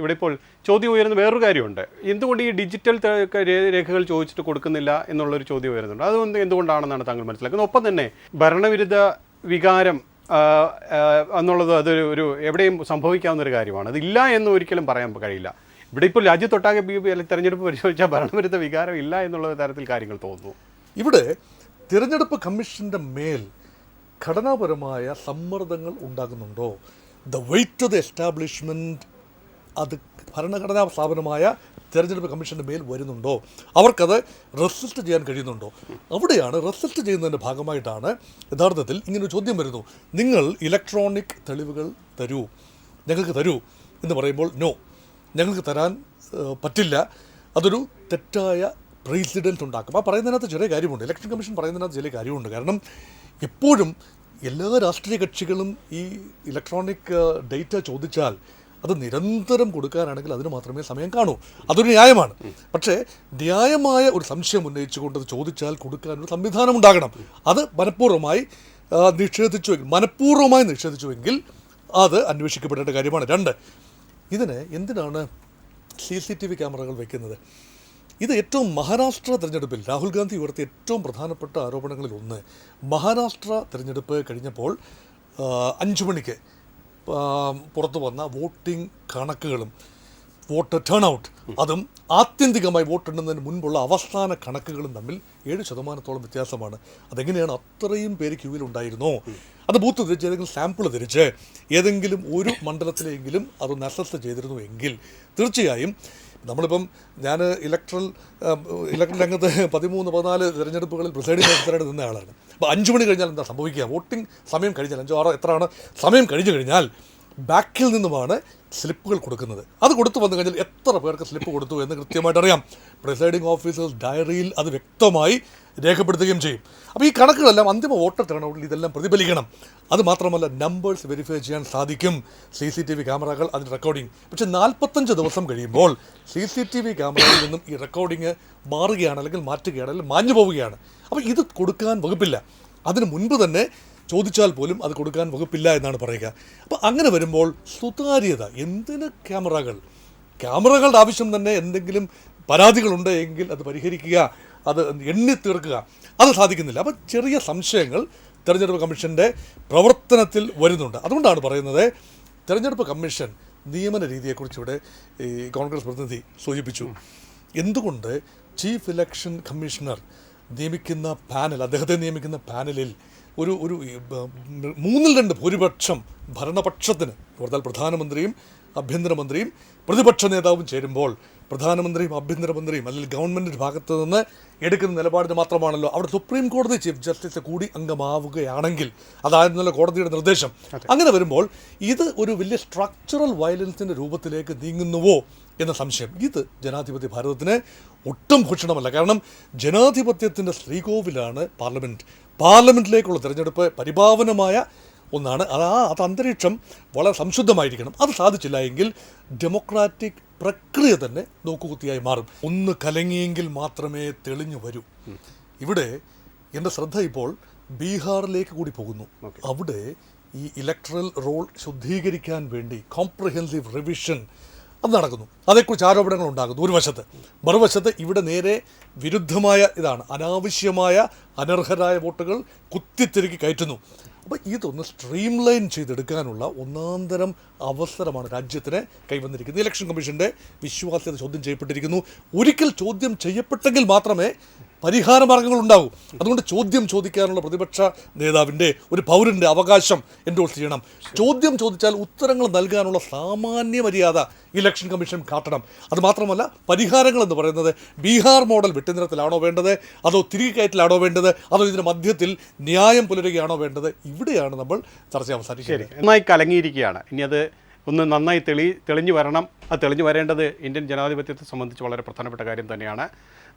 Speaker 1: ഇവിടെ ഇപ്പോൾ ചോദ്യം ഉയരുന്ന വേറൊരു കാര്യമുണ്ട് എന്തുകൊണ്ട് ഈ ഡിജിറ്റൽ രേഖകൾ ചോദിച്ചിട്ട് കൊടുക്കുന്നില്ല എന്നുള്ളൊരു ചോദ്യം ഉയരുന്നുണ്ട് അത് എന്തുകൊണ്ടാണെന്നാണ് താങ്കൾ മനസ്സിലാക്കുന്നത് ഒപ്പം തന്നെ ഭരണവിരുദ്ധ വികാരം എന്നുള്ളത് അതൊരു ഒരു എവിടെയും സംഭവിക്കാവുന്ന ഒരു കാര്യമാണ് അതില്ല എന്ന് ഒരിക്കലും പറയാൻ കഴിയില്ല ഇവിടെ ഇപ്പോൾ രാജ്യത്തൊട്ടാകെ തെരഞ്ഞെടുപ്പ് പരിശോധിച്ചാൽ ഭരണവിരുദ്ധ വികാരം ഇല്ല എന്നുള്ള തരത്തിൽ കാര്യങ്ങൾ തോന്നുന്നു
Speaker 3: ഇവിടെ തിരഞ്ഞെടുപ്പ് കമ്മീഷൻ്റെ മേൽ ഘടനാപരമായ സമ്മർദ്ദങ്ങൾ ഉണ്ടാകുന്നുണ്ടോ the weight of the establishment അത് ഭരണഘടനാ സ്ഥാപനമായ തെരഞ്ഞെടുപ്പ് കമ്മീഷൻ്റെ മേൽ വരുന്നുണ്ടോ അവർക്കത് റെസിസ്റ്റ് ചെയ്യാൻ കഴിയുന്നുണ്ടോ അവിടെയാണ് റെസിസ്റ്റ് ചെയ്യുന്നതിൻ്റെ ഭാഗമായിട്ടാണ് യഥാർത്ഥത്തിൽ ഇങ്ങനൊരു ചോദ്യം വരുന്നു നിങ്ങൾ ഇലക്ട്രോണിക് തെളിവുകൾ തരൂ ഞങ്ങൾക്ക് തരൂ എന്ന് പറയുമ്പോൾ നോ ഞങ്ങൾക്ക് തരാൻ പറ്റില്ല അതൊരു തെറ്റായ പ്രസിഡൻറ്റ് ഉണ്ടാക്കും ആ പറയുന്നതിനകത്ത് ചെറിയ കാര്യമുണ്ട് ഇലക്ഷൻ കമ്മീഷൻ പറയുന്നതിനകത്ത് ചെറിയ കാര്യമുണ്ട് കാരണം എപ്പോഴും എല്ലാ രാഷ്ട്രീയ കക്ഷികളും ഈ ഇലക്ട്രോണിക് ഡേറ്റ ചോദിച്ചാൽ അത് നിരന്തരം കൊടുക്കാനാണെങ്കിൽ അതിന് മാത്രമേ സമയം കാണൂ അതൊരു ന്യായമാണ് പക്ഷേ ന്യായമായ ഒരു സംശയം ഉന്നയിച്ചുകൊണ്ട് ചോദിച്ചാൽ കൊടുക്കാനൊരു സംവിധാനം ഉണ്ടാകണം അത് മനഃപൂർവ്വമായി നിഷേധിച്ചുവെങ്കിൽ മനഃപൂർവ്വമായി നിഷേധിച്ചുവെങ്കിൽ അത് അന്വേഷിക്കപ്പെടേണ്ട കാര്യമാണ് രണ്ട് ഇതിന് എന്തിനാണ് സി സി ടി വി ക്യാമറകൾ വെക്കുന്നത് ഇത് ഏറ്റവും മഹാരാഷ്ട്ര തിരഞ്ഞെടുപ്പിൽ രാഹുൽ ഗാന്ധി ഉയർത്തിയ ഏറ്റവും പ്രധാനപ്പെട്ട ആരോപണങ്ങളിൽ ഒന്ന് മഹാരാഷ്ട്ര തിരഞ്ഞെടുപ്പ് കഴിഞ്ഞപ്പോൾ അഞ്ചു മണിക്ക് പുറത്തു വന്ന വോട്ടിംഗ് കണക്കുകളും വോട്ട് ടേൺ ഔട്ട് അതും ആത്യന്തികമായി വോട്ടെണ്ണുന്നതിന് മുൻപുള്ള അവസാന കണക്കുകളും തമ്മിൽ ഏഴ് ശതമാനത്തോളം വ്യത്യാസമാണ് അതെങ്ങനെയാണ് അത്രയും പേര് ക്യൂവിലുണ്ടായിരുന്നോ അത് ബൂത്ത് തിരിച്ച് ഏതെങ്കിലും സാമ്പിൾ തിരിച്ച് ഏതെങ്കിലും ഒരു മണ്ഡലത്തിലെങ്കിലും അത് നശസ്ത ചെയ്തിരുന്നു എങ്കിൽ തീർച്ചയായും നമ്മളിപ്പം ഞാൻ ഇലക്ട്രൽ ഇലക്ട്രൽ രംഗത്ത് പതിമൂന്ന് പതിനാല് തിരഞ്ഞെടുപ്പുകളിൽ പ്രസൈഡിംഗ് ഓഫീസറായിട്ട് നിന്ന ആളാണ് അഞ്ച് മണി കഴിഞ്ഞാൽ എന്താ സംഭവിക്കുക വോട്ടിംഗ് സമയം കഴിഞ്ഞാൽ അഞ്ചോ ആറോ എത്രയാണ് സമയം കഴിഞ്ഞു കഴിഞ്ഞാൽ ബാക്കിൽ നിന്നുമാണ് സ്ലിപ്പുകൾ കൊടുക്കുന്നത് അത് കൊടുത്തു വന്നു കഴിഞ്ഞാൽ എത്ര പേർക്ക് സ്ലിപ്പ് കൊടുത്തു എന്ന് കൃത്യമായിട്ട് അറിയാം പ്രിസൈഡിംഗ് ഓഫീസേഴ്സ് ഡയറിയിൽ അത് വ്യക്തമായി രേഖപ്പെടുത്തുകയും ചെയ്യും അപ്പോൾ ഈ കണക്കുകളെല്ലാം അന്തിമ വോട്ടർ ടേണൗട്ടിൽ ഇതെല്ലാം പ്രതിഫലിക്കണം അത് മാത്രമല്ല നമ്പേഴ്സ് വെരിഫൈ ചെയ്യാൻ സാധിക്കും സി സി ടി വി ക്യാമറകൾ അതിൻ്റെ റെക്കോർഡിംഗ് പക്ഷേ നാൽപ്പത്തഞ്ച് ദിവസം കഴിയുമ്പോൾ സി സി ടി വി ക്യാമറയിൽ നിന്നും ഈ റെക്കോർഡിംഗ് മാറുകയാണ് അല്ലെങ്കിൽ മാറ്റുകയാണ് അല്ലെങ്കിൽ മാഞ്ഞു പോവുകയാണ് അപ്പോൾ ഇത് കൊടുക്കാൻ വകുപ്പില്ല അതിന് മുൻപ് തന്നെ ചോദിച്ചാൽ പോലും അത് കൊടുക്കാൻ വകുപ്പില്ല എന്നാണ് പറയുക അപ്പോൾ അങ്ങനെ വരുമ്പോൾ സുതാര്യത എന്തിന് ക്യാമറകൾ ക്യാമറകളുടെ ആവശ്യം തന്നെ എന്തെങ്കിലും പരാതികളുണ്ട് എങ്കിൽ അത് പരിഹരിക്കുക അത് എണ്ണി തീർക്കുക അത് സാധിക്കുന്നില്ല അപ്പോൾ ചെറിയ സംശയങ്ങൾ തെരഞ്ഞെടുപ്പ് കമ്മീഷൻ്റെ പ്രവർത്തനത്തിൽ വരുന്നുണ്ട് അതുകൊണ്ടാണ് പറയുന്നത് തെരഞ്ഞെടുപ്പ് കമ്മീഷൻ നിയമന രീതിയെക്കുറിച്ച് ഇവിടെ ഈ കോൺഗ്രസ് പ്രതിനിധി സൂചിപ്പിച്ചു എന്തുകൊണ്ട് ചീഫ് ഇലക്ഷൻ കമ്മീഷണർ നിയമിക്കുന്ന പാനൽ അദ്ദേഹത്തെ നിയമിക്കുന്ന പാനലിൽ ഒരു ഒരു മൂന്നിൽ രണ്ട് ഭൂരിപക്ഷം ഭരണപക്ഷത്തിന് കൂടുതൽ പ്രധാനമന്ത്രിയും ആഭ്യന്തരമന്ത്രിയും പ്രതിപക്ഷ നേതാവും ചേരുമ്പോൾ പ്രധാനമന്ത്രിയും ആഭ്യന്തരമന്ത്രിയും അല്ലെങ്കിൽ ഗവൺമെൻറ്റിൻ്റെ ഭാഗത്ത് നിന്ന് എടുക്കുന്ന നിലപാടിന് മാത്രമാണല്ലോ അവിടെ സുപ്രീം കോടതി ചീഫ് ജസ്റ്റിസ് കൂടി അംഗമാവുകയാണെങ്കിൽ അതായിരുന്നല്ലോ കോടതിയുടെ നിർദ്ദേശം അങ്ങനെ വരുമ്പോൾ ഇത് ഒരു വലിയ സ്ട്രക്ചറൽ വയലൻസിൻ്റെ രൂപത്തിലേക്ക് നീങ്ങുന്നുവോ എന്ന സംശയം ഇത് ജനാധിപത്യ ഭാരതത്തിന് ഒട്ടും ഭൂഷണമല്ല കാരണം ജനാധിപത്യത്തിൻ്റെ ശ്രീകോവിലാണ് പാർലമെൻറ്റ് പാർലമെൻറ്റിലേക്കുള്ള തിരഞ്ഞെടുപ്പ് പരിഭാവനമായ ഒന്നാണ് അത് ആ അത് അന്തരീക്ഷം വളരെ സംശുദ്ധമായിരിക്കണം അത് സാധിച്ചില്ല എങ്കിൽ ഡെമോക്രാറ്റിക് പ്രക്രിയ തന്നെ നോക്കുകുത്തിയായി മാറും ഒന്ന് കലങ്ങിയെങ്കിൽ മാത്രമേ തെളിഞ്ഞു വരൂ ഇവിടെ എൻ്റെ ശ്രദ്ധ ഇപ്പോൾ ബീഹാറിലേക്ക് കൂടി പോകുന്നു അവിടെ ഈ ഇലക്ട്രൽ റോൾ ശുദ്ധീകരിക്കാൻ വേണ്ടി കോംപ്രിഹെൻസീവ് റിവിഷൻ അത് നടക്കുന്നു അതേക്കുറിച്ച് ആരോപണങ്ങൾ ഉണ്ടാകുന്നു ഒരു വശത്ത് മറുവശത്ത് ഇവിടെ നേരെ വിരുദ്ധമായ ഇതാണ് അനാവശ്യമായ അനർഹരായ വോട്ടുകൾ കുത്തിത്തിരുക്കി കയറ്റുന്നു അപ്പോൾ ഇതൊന്ന് സ്ട്രീം ലൈൻ ചെയ്തെടുക്കാനുള്ള ഒന്നാന്തരം അവസരമാണ് രാജ്യത്തിന് കൈവന്നിരിക്കുന്നത് ഇലക്ഷൻ കമ്മീഷൻ്റെ വിശ്വാസ്യത ചോദ്യം ചെയ്യപ്പെട്ടിരിക്കുന്നു ഒരിക്കൽ ചോദ്യം ചെയ്യപ്പെട്ടെങ്കിൽ മാത്രമേ പരിഹാര മാർഗങ്ങളുണ്ടാകും അതുകൊണ്ട് ചോദ്യം ചോദിക്കാനുള്ള പ്രതിപക്ഷ നേതാവിൻ്റെ ഒരു പൗരൻ്റെ അവകാശം എൻ്റെ ചെയ്യണം ചോദ്യം ചോദിച്ചാൽ ഉത്തരങ്ങൾ നൽകാനുള്ള സാമാന്യ മര്യാദ ഇലക്ഷൻ കമ്മീഷൻ കാട്ടണം അതുമാത്രമല്ല പരിഹാരങ്ങൾ എന്ന് പറയുന്നത് ബീഹാർ മോഡൽ വെട്ടിനിരത്തിലാണോ വേണ്ടത് അതോ തിരികെ കയറ്റിലാണോ വേണ്ടത് അതോ ഇതിന് മധ്യത്തിൽ ന്യായം പുലരുകയാണോ വേണ്ടത് ഇവിടെയാണ് നമ്മൾ ചർച്ച അവസാനിച്ചത്
Speaker 1: നന്നായി കലങ്ങിയിരിക്കുകയാണ് ഇനി അത് ഒന്ന് നന്നായി തെളി തെളിഞ്ഞു വരണം അത് തെളിഞ്ഞു വരേണ്ടത് ഇന്ത്യൻ ജനാധിപത്യത്തെ സംബന്ധിച്ച് വളരെ പ്രധാനപ്പെട്ട കാര്യം തന്നെയാണ്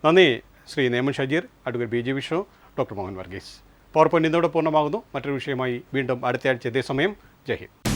Speaker 1: നന്ദി Shri Neman Shajeer advocate B G Vishnu doctor Mohan Varghese power point ഇന്നോടെ പൂർണ്ണമാകുന്നു മറ്റൊരു വിഷയമായി വീണ്ടും അടുത്തയാഴ്ച ഇതേ സമയം ജയ്